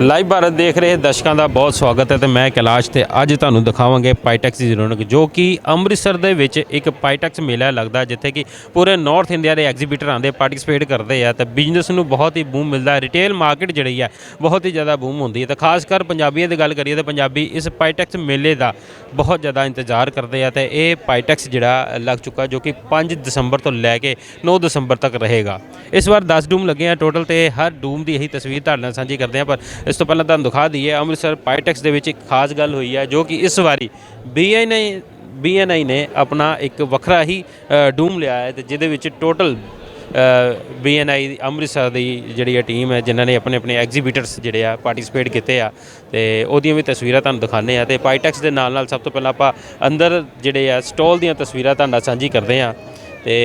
Live Bharat ਦੇਖ ਰਹੇ ਦਰਸ਼ਕਾਂ ਦਾ ਬਹੁਤ ਸਵਾਗਤ ਹੈ ਤੇ ਮੈਂ ਕੈਲਾਸ਼ ਤੇ ਅੱਜ ਤੁਹਾਨੂੰ ਦਿਖਾਵਾਂਗੇ ਪਾਈਟੈਕਸ ਦੀ ਰੌਣਕ, ਜੋ ਕਿ ਅੰਮ੍ਰਿਤਸਰ ਦੇ ਵਿੱਚ ਇੱਕ ਪਾਈਟੈਕਸ ਮੇਲਾ ਲੱਗਦਾ ਜਿੱਥੇ ਕਿ ਪੂਰੇ ਨਾਰਥ ਇੰਡੀਆ ਦੇ ਐਗਜ਼ੀਬਿਟਰ ਆਉਂਦੇ ਪਾਰਟਿਸਿਪੇਟ ਕਰਦੇ ਆ ਤੇ ਬਿਜ਼ਨਸ ਨੂੰ ਬਹੁਤ ਹੀ ਬੂਮ ਮਿਲਦਾ ਰਿਟੇਲ ਮਾਰਕੀਟ ਜਿਹੜੀ ਹੈ ਬਹੁਤ ਹੀ ਜ਼ਿਆਦਾ ਬੂਮ ਹੁੰਦੀ ਹੈ ਤੇ ਖਾਸ ਕਰ ਪੰਜਾਬੀਆਂ ਦੀ ਗੱਲ ਕਰੀਏ ਤਾਂ ਪੰਜਾਬੀ ਇਸ ਪਾਈਟੈਕਸ ਮੇਲੇ ਦਾ ਬਹੁਤ ਜ਼ਿਆਦਾ ਇੰਤਜ਼ਾਰ ਕਰਦੇ ਆ ਤੇ ਇਹ ਪਾਈਟੈਕਸ ਜਿਹੜਾ ਲੱਗ ਚੁੱਕਾ ਜੋ ਕਿ 5 ਦਸੰਬਰ ਤੋਂ ਲੈ ਕੇ 9 ਦਸੰਬਰ ਤੱਕ ਰਹੇਗਾ। ਇਸ ਵਾਰ 10 ਡੂਮ ਲੱਗੇ ਆ ਟੋਟਲ ਤੇ ਹਰ ਡੂਮ ਦੀ ਇਹੀ ਤਸਵੀਰ ਤੁਹਾਡੇ ਨਾਲ ਸਾਂਝੀ ਕਰਦੇ ਆ, ਪਰ ਇਸ ਤੋਂ ਪਹਿਲਾਂ ਤੁਹਾਨੂੰ ਦਿਖਾ ਦਈਏ, ਅੰਮ੍ਰਿਤਸਰ ਪਾਈਟੈਕਸ ਦੇ ਵਿੱਚ ਇੱਕ ਖਾਸ ਗੱਲ ਹੋਈ ਹੈ, ਜੋ ਕਿ ਇਸ ਵਾਰੀ ਬੀਆਈ ਨੇ ਬੀਐਨਆਈ ਨੇ ਆਪਣਾ ਇੱਕ ਵੱਖਰਾ ਹੀ ਡੂਮ ਲਿਆ ਹੈ ਤੇ ਜਿਹਦੇ ਵਿੱਚ ਟੋਟਲ ਬੀਐਨਆਈ ਅੰਮ੍ਰਿਤਸਰ ਦੀ ਜਿਹੜੀ ਆ ਟੀਮ ਹੈ, ਜਿਨ੍ਹਾਂ ਨੇ ਆਪਣੇ ਆਪਣੇ ਐਗਜ਼ੀਬਿਟਰਸ ਜਿਹੜੇ ਆ ਪਾਰਟਿਸਿਪੇਟ ਕੀਤੇ ਆ ਤੇ ਉਹਦੀਆਂ ਵੀ ਤਸਵੀਰਾਂ ਤੁਹਾਨੂੰ ਦਿਖਾਣੇ ਆ ਤੇ ਪਾਈਟੈਕਸ ਦੇ ਨਾਲ ਨਾਲ ਸਭ ਤੋਂ ਪਹਿਲਾਂ ਆਪਾਂ ਅੰਦਰ ਜਿਹੜੇ ਆ ਸਟਾਲ ਦੀਆਂ ਤਸਵੀਰਾਂ ਤੁਹਾਡੇ ਸਾਂਝੀ ਕਰਦੇ ਆ ਤੇ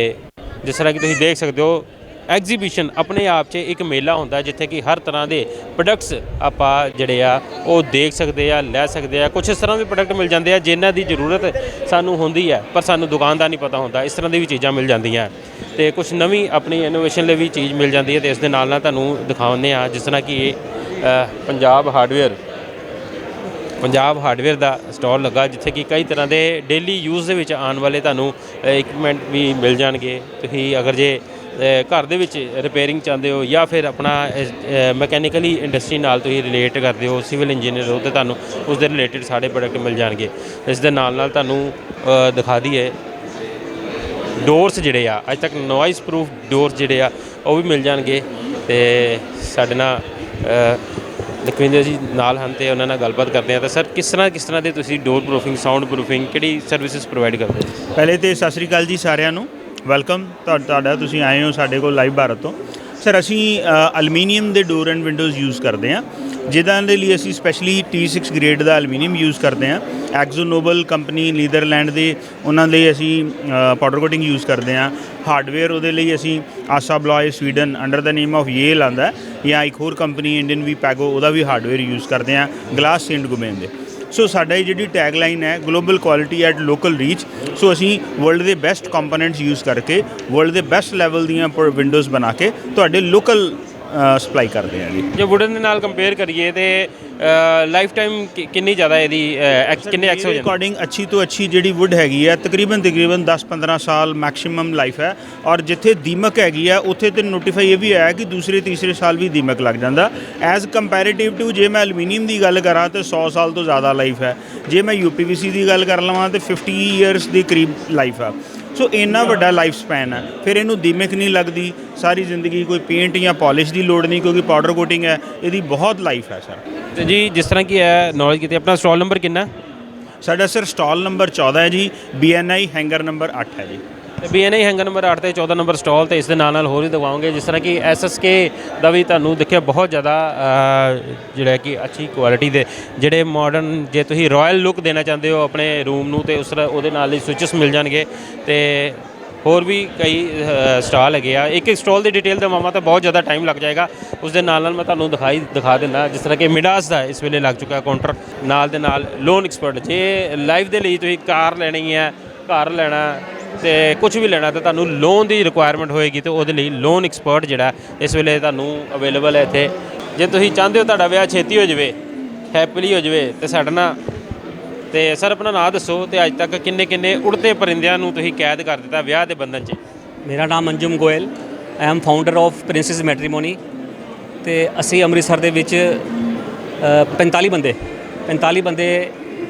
ਜਿਸ ਤਰ੍ਹਾਂ ਕਿ ਤੁਸੀਂ ਦੇਖ ਸਕਦੇ ਹੋ ਐਗਜ਼ੀਬਿਸ਼ਨ ਆਪਣੇ ਆਪ 'ਚ ਇੱਕ ਮੇਲਾ ਹੁੰਦਾ ਜਿੱਥੇ ਕਿ ਹਰ ਤਰ੍ਹਾਂ ਦੇ ਪ੍ਰੋਡਕਟਸ ਆਪਾਂ ਜਿਹੜੇ ਆ, ਉਹ ਦੇਖ ਸਕਦੇ ਆ, ਲੈ ਸਕਦੇ ਆ। ਕੁਝ ਇਸ ਤਰ੍ਹਾਂ ਦੇ ਪ੍ਰੋਡਕਟ ਮਿਲ ਜਾਂਦੇ ਆ, ਜਿਨ੍ਹਾਂ ਦੀ ਜ਼ਰੂਰਤ ਸਾਨੂੰ ਹੁੰਦੀ ਹੈ, ਪਰ ਸਾਨੂੰ ਦੁਕਾਨ ਦਾ ਨਹੀਂ ਪਤਾ ਹੁੰਦਾ। ਇਸ ਤਰ੍ਹਾਂ ਦੀ ਵੀ ਚੀਜ਼ਾਂ ਮਿਲ ਜਾਂਦੀਆਂ। ਤੇ ਕੁਝ ਨਵੀਂ ਆਪਣੀ ਇਨੋਵੇਸ਼ਨ ਲਈ ਵੀ ਚੀਜ਼ ਮਿਲ ਜਾਂਦੀ ਹੈ ਤੇ ਇਸ ਦੇ ਨਾਲ ਨਾਲ ਤੁਹਾਨੂੰ ਦਿਖਾਉਂਦੇ ਆ ਜਿਸ ਤਰ੍ਹਾਂ ਕਿ ਇਹ ਪੰਜਾਬ ਹਾਰਡਵੇਅਰ ਪੰਜਾਬ ਹਾਰਡਵੇਅਰ ਦਾ ਸਟਾਲ ਲੱਗਾ, ਜਿੱਥੇ ਕਿ ਕਈ ਤਰ੍ਹਾਂ ਦੇ ਡੇਲੀ ਯੂਜ਼ ਦੇ ਵਿੱਚ ਆਉਣ ਵਾਲੇ ਤੁਹਾਨੂੰ ਇਕਵਿਪਮੈਂਟ ਵੀ ਮਿਲ ਜਾਣਗੇ। ਤੁਸੀਂ ਅਗਰ ਜੇ ਘਰ ਦੇ ਵਿੱਚ ਰਿਪੇਅਰਿੰਗ ਚਾਹੁੰਦੇ ਹੋ ਜਾਂ ਫਿਰ ਆਪਣਾ ਮੈਕੈਨੀਕਲੀ ਇੰਡਸਟਰੀ ਨਾਲ ਤੁਸੀਂ ਰਿਲੇਟ ਕਰਦੇ ਹੋ ਸਿਵਲ ਇੰਜੀਨੀਅਰ ਹੋ ਤੇ ਤੁਹਾਨੂੰ ਉਸ ਦੇ ਰਿਲੇਟਡ ਸਾਰੇ ਪ੍ਰੋਡਕਟ ਮਿਲ ਜਾਣਗੇ। ਇਸ ਦੇ ਨਾਲ ਨਾਲ ਤੁਹਾਨੂੰ ਦਿਖਾ ਦਈਏ ਡੋਰਸ ਜਿਹੜੇ ਆ, ਅੱਜ ਤੱਕ ਨੋਇਸ ਪ੍ਰੂਫ ਡੋਰਸ ਜਿਹੜੇ ਆ, ਉਹ ਵੀ ਮਿਲ ਜਾਣਗੇ ਤੇ ਸਾਡੇ ਨਾਲ ਲਖਵਿੰਦਰ ਜੀ ਨਾਲ ਹਨ ਤੇ ਉਹਨਾਂ ਨਾਲ ਗੱਲਬਾਤ ਕਰਦੇ ਆ ਤਾਂ ਸਰ, ਕਿਸ ਤਰ੍ਹਾਂ ਕਿਸ ਤਰ੍ਹਾਂ ਦੇ ਤੁਸੀਂ ਡੋਰ ਪ੍ਰੂਫਿੰਗ ਸਾਊਂਡ ਪ੍ਰੂਫਿੰਗ ਕਿਹੜੀ ਸਰਵਿਸਿਜ਼ ਪ੍ਰੋਵਾਈਡ ਕਰਦੇ ਹੋ? ਪਹਿਲੇ ਤੇ ਸਤਿ ਸ੍ਰੀ ਅਕਾਲ ਜੀ ਸਾਰਿਆਂ ਨੂੰ। ਵੈਲਕਮ ਤੁਹਾ- ਤੁਹਾਡਾ ਤੁਸੀਂ ਆਏ ਹੋ ਸਾਡੇ ਕੋਲ ਲਾਈਵ ਭਾਰਤ ਤੋਂ। ਸਰ ਅਸੀਂ ਐਲੂਮੀਨੀਅਮ ਦੇ ਡੋਰ ਐਂਡ ਵਿੰਡੋਜ਼ ਯੂਜ਼ ਕਰਦੇ ਹਾਂ। ਜਿਨ੍ਹਾਂ ਦੇ ਲਈ ਅਸੀਂ ਸਪੈਸ਼ਲੀ T6 ਗ੍ਰੇਡ ਦਾ ਐਲੂਮੀਨੀਅਮ ਯੂਜ਼ ਕਰਦੇ ਹਾਂ। ਐਕਜ਼ੋ ਨੋਬਲ ਕੰਪਨੀ ਨੀਦਰਲੈਂਡ ਦੇ, ਉਹਨਾਂ ਲਈ ਅਸੀਂ ਪਾਊਡਰ ਕੋਟਿੰਗ ਯੂਜ਼ ਕਰਦੇ ਹਾਂ। ਹਾਰਡਵੇਅਰ ਉਹਦੇ ਲਈ ਅਸੀਂ Assa Abloy Sweden under the name of Yale ਆਂਦਾ ਜਾਂ ਇੱਕ ਹੋਰ ਕੰਪਨੀ ਇੰਡੀਅਨ ਵੀ ਪੈਗੋ ਉਹਦਾ ਵੀ ਹਾਰਡਵੇਅਰ ਯੂਜ਼ ਕਰਦੇ ਹਾਂ। ਗਲਾਸ ਸੇਂਟ ਗੁਮੇਨ ਦੇ ਸੋ ਸਾਡਾ ਇਹ ਜਿਹੜੀ ਟੈਗ ਲਾਈਨ ਹੈ global quality at local reach so ਅਸੀਂ ਵਰਲਡ ਦੇ ਬੈਸਟ ਕੰਪੋਨੈਂਟਸ ਯੂਜ਼ ਕਰਕੇ ਵਰਲਡ ਦੇ ਬੈਸਟ ਲੈਵਲ ਦੀਆਂ ਵਿੰਡੋਜ਼ ਬਣਾ ਕੇ, ਤੁਹਾਡੇ ਲੋਕਲ ਸਪਲਾਈ ਕਰਦੇ ਹਾਂ ਜੀ। ਜੇ ਵੁਡਨ ਦੇ ਨਾਲ ਕੰਪੇਅਰ ਕਰੀਏ ਤੇ ਲਾਈਫ ਟਾਈਮ ਕਿੰਨੀ ਜ਼ਿਆਦਾ ਇਹਦੀ ਅ, ਐਕਸ- ਕਿੰਨੇ ਐਕਸ ਹੋ ਜਾਂਦੇ? ਅਕੋਰਡਿੰਗ ਅੱਛੀ ਤੋਂ ਅੱਛੀ ਜਿਹੜੀ ਵੁੱਡ ਹੈਗੀ ਹੈ ਤਕਰੀਬਨ ਤਕਰੀਬਨ 10-15 ਸਾਲ ਮੈਕਸਿਮਮ ਲਾਈਫ ਹੈ। ਔਰ ਜਿੱਥੇ ਦੀਮਕ ਹੈਗੀ ਆ ਉੱਥੇ ਤੇ ਨੋਟੀਫਾਈ ਇਹ ਵੀ ਆਇਆ ਕਿ ਦੂਸਰੇ ਤੀਸਰੇ ਸਾਲ ਵੀ ਦੀਮਕ ਲੱਗ ਜਾਂਦਾ। ਐਜ਼ ਕੰਪੈਰੀਟਿਵ ਟੂ ਜੇ ਮੈਂ ਐਲੂਮੀਨੀਅਮ ਦੀ ਗੱਲ ਕਰਾਂ ਤੇ 100 ਸਾਲ ਤੋਂ ਜ਼ਿਆਦਾ ਲਾਈਫ ਹੈ। ਜੇ ਮੈਂ ਯੂਪੀਵੀਸੀ ਦੀ ਗੱਲ ਕਰ ਲਵਾਂ ਤੇ 50 ਇਅਰਸ ਦੇ ਕਰੀਬ ਲਾਈਫ ਆ ਸੋ ਇੰਨਾ ਵੱਡਾ ਲਾਈਫ ਸਪੈਨ ਹੈ। ਫਿਰ ਇਹਨੂੰ ਦੀਮਕ ਨਹੀਂ ਲੱਗਦੀ ਸਾਰੀ ਜ਼ਿੰਦਗੀ ਕੋਈ ਪੇਂਟ ਜਾਂ ਪਾਲਿਸ਼ ਦੀ ਲੋੜ ਨਹੀਂ ਕਿਉਂਕਿ ਪਾਊਡਰ ਕੋਟਿੰਗ ਹੈ ਇਹਦੀ ਬਹੁਤ ਲਾਈਫ ਹੈ ਸਰ ਤੇ ਜੀ ਜਿਸ ਤਰ੍ਹਾਂ ਕਿ ਹੈ ਨੌਲੇਜ ਕੀਤੀ ਆਪਣਾ ਸਟਾਲ ਨੰਬਰ ਕਿੰਨਾ? ਸਾਡਾ ਸਰ ਸਟਾਲ ਨੰਬਰ 14 ਹੈ ਜੀ ਬੀਐਨਆਈ ਹੈਂਗਰ ਨੰਬਰ 8 ਹੈ ਜੀ। ਤੇ ਬੀਐਨਆਈ ਹੈਂਗਰ ਨੰਬਰ 8 ਤੇ 14 ਨੰਬਰ ਸਟਾਲ ਤੇ ਇਸ ਦੇ ਨਾਲ ਨਾਲ ਹੋਰ ਵੀ ਦਿਖਾਵਾਂਗੇ ਜਿਸ ਤਰ੍ਹਾਂ ਕਿ ਐਸਐਸਕੇ ਦਾ ਵੀ ਤੁਹਾਨੂੰ ਦੇਖਿਆ ਬਹੁਤ ਜ਼ਿਆਦਾ ਅ, ਜਿਹੜਾ ਕਿ ਅੱਛੀ ਕੁਆਲਿਟੀ ਦੇ ਜਿਹੜੇ ਮਾਡਰਨ ਜੇ ਤੁਸੀਂ ਰਾਇਲ ਲੁੱਕ ਦੇਣਾ ਚਾਹੁੰਦੇ ਹੋ ਆਪਣੇ ਰੂਮ ਨੂੰ ਤੇ ਉਸ ਉਹਦੇ ਨਾਲ ਹੀ ਸਵਿਚਸ ਮਿਲ ਜਾਣਗੇ ਤੇ ਹੋਰ ਵੀ ਕਈ ਸਟਾਲ ਹੈਗੇ ਆ। ਇੱਕ ਇੱਕ ਸਟਾਲ ਦੀ ਡਿਟੇਲ ਦਵਾਵਾਂ ਤਾਂ ਬਹੁਤ ਜ਼ਿਆਦਾ ਟਾਈਮ ਲੱਗ ਜਾਏਗਾ। ਉਸ ਦੇ ਨਾਲ ਨਾਲ ਮੈਂ ਤੁਹਾਨੂੰ ਦਿਖਾਈ ਦਿਖਾ ਦਿੰਦਾ ਜਿਸ ਤਰ੍ਹਾਂ ਕਿ ਮਿਡਾਸ ਦਾ ਇਸ ਵੇਲੇ ਲੱਗ ਚੁੱਕਾ ਕਾਊਂਟਰ ਨਾਲ ਦੇ ਨਾਲ ਲੋਨ ਐਕਸਪਰਟ ਜੇ ਲਾਈਫ ਦੇ ਲਈ ਤੁਸੀਂ ਕਾਰ ਲੈਣੀ ਹੈ ਘਰ ਲੈਣਾ ਤੇ ਕੁਝ ਵੀ ਲੈਣਾ ਤਾਂ ਤੁਹਾਨੂੰ ਲੋਨ ਦੀ ਰਿਕੁਆਇਰਮੈਂਟ ਹੋਏਗੀ ਤੇ ਉਹਦੇ ਲਈ ਲੋਨ ਐਕਸਪਰਟ ਜਿਹੜਾ ਇਸ ਵੇਲੇ ਤੁਹਾਨੂੰ ਅਵੇਲੇਬਲ ਹੈ ਇੱਥੇ। ਜੇ ਤੁਸੀਂ ਚਾਹੁੰਦੇ ਹੋ ਤੁਹਾਡਾ ਵਿਆਹ ਛੇਤੀ ਹੋ ਜਾਵੇ ਹੈਪੀਲੀ ਹੋ ਜਾਵੇ ਤੇ ਸਾਡੇ ਨਾਲ ਤੇ ਸਰ ਆਪਣਾ ਨਾਮ ਦੱਸੋ ਤੇ ਅੱਜ ਤੱਕ ਕਿੰਨੇ ਕਿੰਨੇ ਉੜਤੇ ਪਰਿੰਦਿਆਂ ਨੂੰ ਤੁਸੀਂ ਕੈਦ ਕਰ ਦਿੱਤਾ ਵਿਆਹ ਦੇ ਬੰਧਨ 'ਚ? ਮੇਰਾ ਨਾਮ Anjum Goyal I am founder of Princess Matrimony ਤੇ ਅਸੀਂ ਅੰਮ੍ਰਿਤਸਰ ਦੇ ਵਿੱਚ ਅ, 45 ਬੰਦੇ 45 ਬੰਦੇ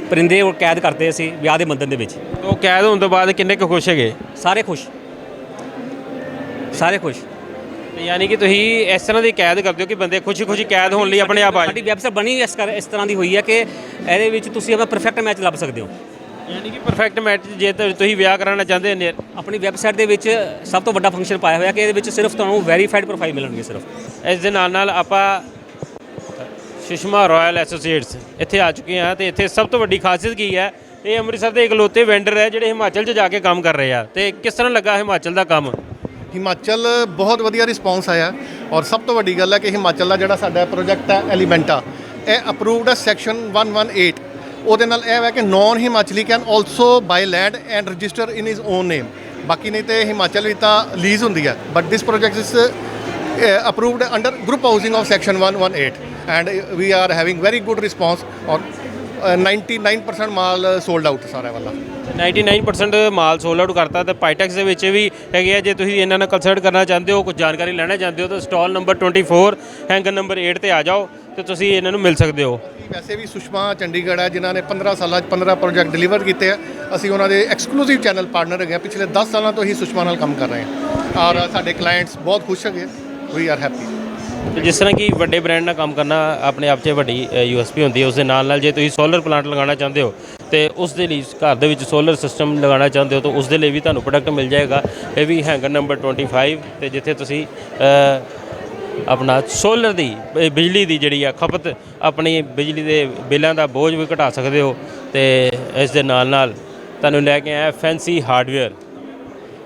ਪਰਿੰਦੇ ਉਹ ਕੈਦ ਕਰਦੇ ਅਸੀਂ ਵਿਆਹ ਦੇ ਬੰਧਨ ਦੇ ਵਿੱਚ। ਉਹ ਕੈਦ ਹੋਣ ਤੋਂ ਬਾਅਦ ਕਿੰਨੇ ਕੁ ਖੁਸ਼ ਹੈਗੇ? ਸਾਰੇ ਖੁਸ਼। ਸਾਰੇ ਖੁਸ਼। ਤੇ ਯਾਨੀ ਕਿ ਤੁਸੀਂ ਇਸ ਤਰ੍ਹਾਂ ਦੀ ਕੈਦ ਕਰਦੇ ਹੋ ਕਿ ਬੰਦੇ ਖੁਸ਼ੀ-ਖੁਸ਼ੀ ਕੈਦ ਹੋਣ ਲਈ ਆਪਣੇ ਆਪ ਆ ਸਾਡੀ ਵੈਬਸਾਈਟ ਬਣੀ ਇਸ ਕਰ ਇਸ ਤਰ੍ਹਾਂ ਦੀ ਹੋਈ ਹੈ ਕਿ ਇਹਦੇ ਵਿੱਚ ਤੁਸੀਂ ਆਪਣਾ ਪਰਫੈਕਟ ਮੈਚ ਲੱਭ ਸਕਦੇ ਹੋ। ਯਾਨੀ ਕਿ ਪਰਫੈਕਟ ਮੈਚ ਜੇ ਤਾਂ ਤੁਸੀਂ ਵਿਆਹ ਕਰਾਉਣਾ ਚਾਹੁੰਦੇ ਹੋ। ਨੇ ਆਪਣੀ ਵੈਬਸਾਈਟ ਦੇ ਵਿੱਚ ਸਭ ਤੋਂ ਵੱਡਾ ਫੰਕਸ਼ਨ ਪਾਇਆ ਹੋਇਆ ਕਿ ਇਹਦੇ ਵਿੱਚ ਸਿਰਫ ਤੁਹਾਨੂੰ ਵੈਰੀਫਾਈਡ ਪ੍ਰੋਫਾਈਲ ਮਿਲਣਗੇ ਸਿਰਫ। ਇਸ ਦੇ ਨਾਲ ਨਾਲ ਆਪਾਂ ਸੁਸ਼ਮਾ ਰਾਇਲ ਐਸੋਸੀਏਟਸ ਇੱਥੇ ਆ ਚੁੱਕੇ ਆ ਤੇ ਇੱਥੇ ਸਭ ਤੋਂ ਵੱਡੀ ਖਾਸੀਅਤ ਕੀ ਹੈ? ਇਹ ਅੰਮ੍ਰਿਤਸਰ ਦੇ ਇਕਲੌਤੇ ਵੈਂਡਰ ਹੈ ਜਿਹੜੇ ਹਿਮਾਚਲ 'ਚ ਜਾ ਕੇ ਕੰਮ ਕਰ ਰਹੇ ਆ। ਤੇ ਕਿਸ ਤਰ੍ਹਾਂ ਲੱਗਾ ਹਿਮਾਚਲ ਦਾ ਕੰਮ? ਹਿਮਾਚਲ ਬਹੁਤ ਵਧੀਆ ਰਿਸਪੌਂਸ ਆਇਆ ਔਰ ਸਭ ਤੋਂ ਵੱਡੀ ਗੱਲ ਹੈ ਕਿ ਹਿਮਾਚਲ ਦਾ ਜਿਹੜਾ ਸਾਡਾ ਪ੍ਰੋਜੈਕਟ ਹੈ ਐਲੀਮੈਂਟਾ ਇਹ ਅਪਰੂਵਡ ਹੈ ਸੈਕਸ਼ਨ 118 ਉਹਦੇ ਨਾਲ ਇਹ ਹੈ ਕਿ non Himachali can also buy land and register in his own name ਬਾਕੀ ਨਹੀਂ ਤੇ ਹਿਮਾਚਲ ਵਿੱਚ ਤਾਂ ਲੀਜ਼ ਹੁੰਦੀ ਹੈ but this project is approved under group housing of section 118 and we are having very good response or uh, 99% mall sold out ਸਾਰਾ ਵਾਲਾ 99% ਮਾਲ sold out ਕਰਤਾ ਤੇ ਪਾਈਟੈਕਸ ਦੇ ਵਿੱਚ ਵੀ ਹੈਗੇ ਆ ਜੇ ਤੁਸੀਂ ਇਹਨਾਂ ਨਾਲ ਕੰਸਲਟ ਕਰਨਾ ਚਾਹੁੰਦੇ ਹੋ ਕੁਝ ਜਾਣਕਾਰੀ ਲੈਣਾ ਚਾਹੁੰਦੇ ਹੋ ਤਾਂ ਸਟਾਲ ਨੰਬਰ 24 ਹੈਂਗਰ ਨੰਬਰ 8 ਤੇ ਆ ਜਾਓ ਤੇ ਤੁਸੀਂ ਇਹਨਾਂ ਨੂੰ ਮਿਲ ਸਕਦੇ ਹੋ ਵੈਸੇ ਵੀ ਸੁਸ਼ਮਾ ਚੰਡੀਗੜ੍ਹ ਹੈ ਜਿਨ੍ਹਾਂ ਨੇ 15 ਸਾਲਾਂ 'ਚ 15 ਪ੍ਰੋਜੈਕਟ ਡਿਲੀਵਰ ਕੀਤੇ ਆ ਅਸੀਂ ਉਹਨਾਂ ਦੇ ਐਕਸਕਲੂਸਿਵ ਚੈਨਲ ਪਾਰਟਨਰ ਹੈਗੇ ਆ ਪਿਛਲੇ 10 ਸਾਲਾਂ ਤੋਂ ਹੀ ਸੁਸ਼ਮਾ ਨਾਲ ਕੰਮ ਕਰ ਰਹੇ ਹਾਂ ਔਰ ਸਾਡੇ ਕਲਾਇੰਟਸ ਬਹੁਤ ਖੁਸ਼ ਹੈਗੇ ਵੀ ਆਰ ਹੈਪੀ ਤੇ ਜਿਸ ਤਰ੍ਹਾਂ ਕਿ ਵੱਡੇ ਬ੍ਰਾਂਡ ਨਾਲ ਕੰਮ ਕਰਨਾ ਆਪਣੇ ਆਪ 'ਚ ਵੱਡੀ ਯੂਐਸਪੀ ਹੁੰਦੀ ਹੈ ਉਸ ਦੇ ਨਾਲ ਨਾਲ ਜੇ ਤੁਸੀਂ ਸੋਲਰ ਪਲਾਂਟ ਲਗਾਉਣਾ ਚਾਹੁੰਦੇ ਹੋ, ਤੇ ਉਸ ਦੇ ਲਈ ਘਰ ਦੇ ਵਿੱਚ ਸੋਲਰ ਸਿਸਟਮ ਲਗਾਉਣਾ ਚਾਹੁੰਦੇ ਹੋ, ਤਾਂ ਉਸ ਦੇ ਲਈ ਵੀ ਤੁਹਾਨੂੰ ਪ੍ਰੋਡਕਟ ਮਿਲ ਜਾਏਗਾ। ਇਹ ਵੀ ਹੈਂਗਰ ਨੰਬਰ 25 ਤੇ ਜਿੱਥੇ ਤੁਸੀਂ ਆਪਣਾ ਸੋਲਰ ਦੀ ਬਿਜਲੀ ਦੀ ਜਿਹੜੀ ਆ ਖਪਤ, ਆਪਣੀ ਬਿਜਲੀ ਦੇ ਬਿੱਲਾਂ ਦਾ ਬੋਝ ਵੀ ਘਟਾ ਸਕਦੇ ਹੋ ਤੇ ਇਸ ਦੇ ਨਾਲ ਨਾਲ ਤੁਹਾਨੂੰ ਲੈ ਕੇ ਆਇਆ ਫੈਂਸੀ ਹਾਰਡਵੇਅਰ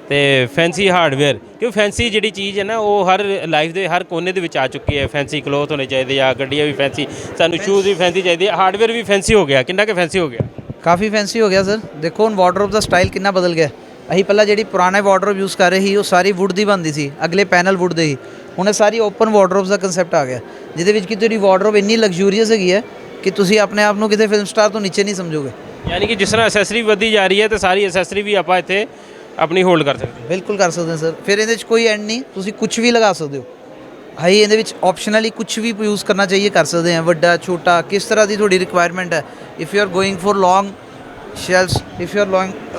ਤੇ ਫੈਂਸੀ ਹਾਰਡਵੇਅਰ ਕਿਉਂ ਫੈਂਸੀ ਜਿਹੜੀ ਚੀਜ਼ ਹੈ ਨਾ ਉਹ ਹਰ ਲਾਈਫ ਦੇ ਹਰ ਕੋਨੇ ਦੇ ਵਿੱਚ ਆ ਚੁੱਕੀ ਹੈ। ਫੈਂਸੀ ਕਲੋਥ ਹੋਣੇ ਚਾਹੀਦੇ ਆ ਗੱਡੀਆਂ ਵੀ ਫੈਂਸੀ ਸਾਨੂੰ ਸ਼ੂਜ਼ ਵੀ ਫੈਂਸੀ ਚਾਹੀਦੇ ਆ। ਹਾਰਡਵੇਅਰ ਵੀ ਫੈਂਸੀ ਹੋ ਗਿਆ ਕਿੰਨਾ ਕਿ ਫੈਂਸੀ ਹੋ ਗਿਆ? ਕਾਫੀ ਫੈਂਸੀ ਹੋ ਗਿਆ ਸਰ ਦੇਖੋ ਹੁਣ ਵਾਰਡਰੋਬ ਦਾ ਸਟਾਈਲ ਕਿੰਨਾ ਬਦਲ ਗਿਆ। ਅਸੀਂ ਪਹਿਲਾਂ ਜਿਹੜੀ ਪੁਰਾਣੇ ਵਾਰਡਰੋਬ ਯੂਜ਼ ਕਰ ਰਹੇ ਸੀ ਉਹ ਸਾਰੀ ਵੁੱਡ ਦੀ ਬਣਦੀ ਸੀ ਅਗਲੇ ਪੈਨਲ ਵੁੱਡ ਦੇ ਹੀ। ਹੁਣ ਇਹ ਸਾਰੀ ਓਪਨ ਵਾਰਡਰੋਬਸ ਦਾ ਕਨਸੈਪਟ ਆ ਗਿਆ ਜਿਹਦੇ ਵਿੱਚ ਕਿ ਤੁਹਾਡੀ ਵਾਰਡਰੋਬ ਇੰਨੀ ਲਗਜ਼ੂਰੀਅਸ ਹੈਗੀ ਹੈ ਕਿ ਤੁਸੀਂ ਆਪਣੇ ਆਪ ਨੂੰ ਕਿਤੇ ਫਿਲਮ ਸਟਾਰ ਤੋਂ ਨੀਚੇ ਨਹੀਂ ਸਮਝੋਗੇ। ਯਾਨੀ ਕਿ ਜਿਸ ਤਰ੍ਹਾਂ ਐਸੈਸਰੀ ਵਧਦੀ ਜਾ ਰਹੀ ਹੈ ਤੇ ਸਾਰੀ ਐਸੈਸਰੀ ਵੀ ਆਪਾਂ ਇੱਥੇ ਆਪਣੀ ਹੋਲਡ ਕਰ ਸਕਦੇ ਬਿਲਕੁਲ ਕਰ ਸਕਦੇ ਹਾਂ ਸਰ। ਫਿਰ ਇਹਦੇ ਵਿੱਚ ਕੋਈ ਐਂਡ ਨਹੀਂ। ਤੁਸੀਂ ਕੁਝ ਵੀ ਲਗਾ ਸਕਦੇ ਹੋ। ਹਾਈ ਇਹਦੇ ਵਿੱਚ ਆਪਸ਼ਨਲੀ ਕੁਝ ਵੀ ਯੂਜ਼ ਕਰਨਾ ਚਾਹੀਏ ਕਰ ਸਕਦੇ ਹਾਂ। ਵੱਡਾ ਛੋਟਾ ਕਿਸ ਤਰ੍ਹਾਂ ਦੀ ਤੁਹਾਡੀ ਰਿਕੁਆਇਰਮੈਂਟ ਹੈ। If you are going for long shelves if you are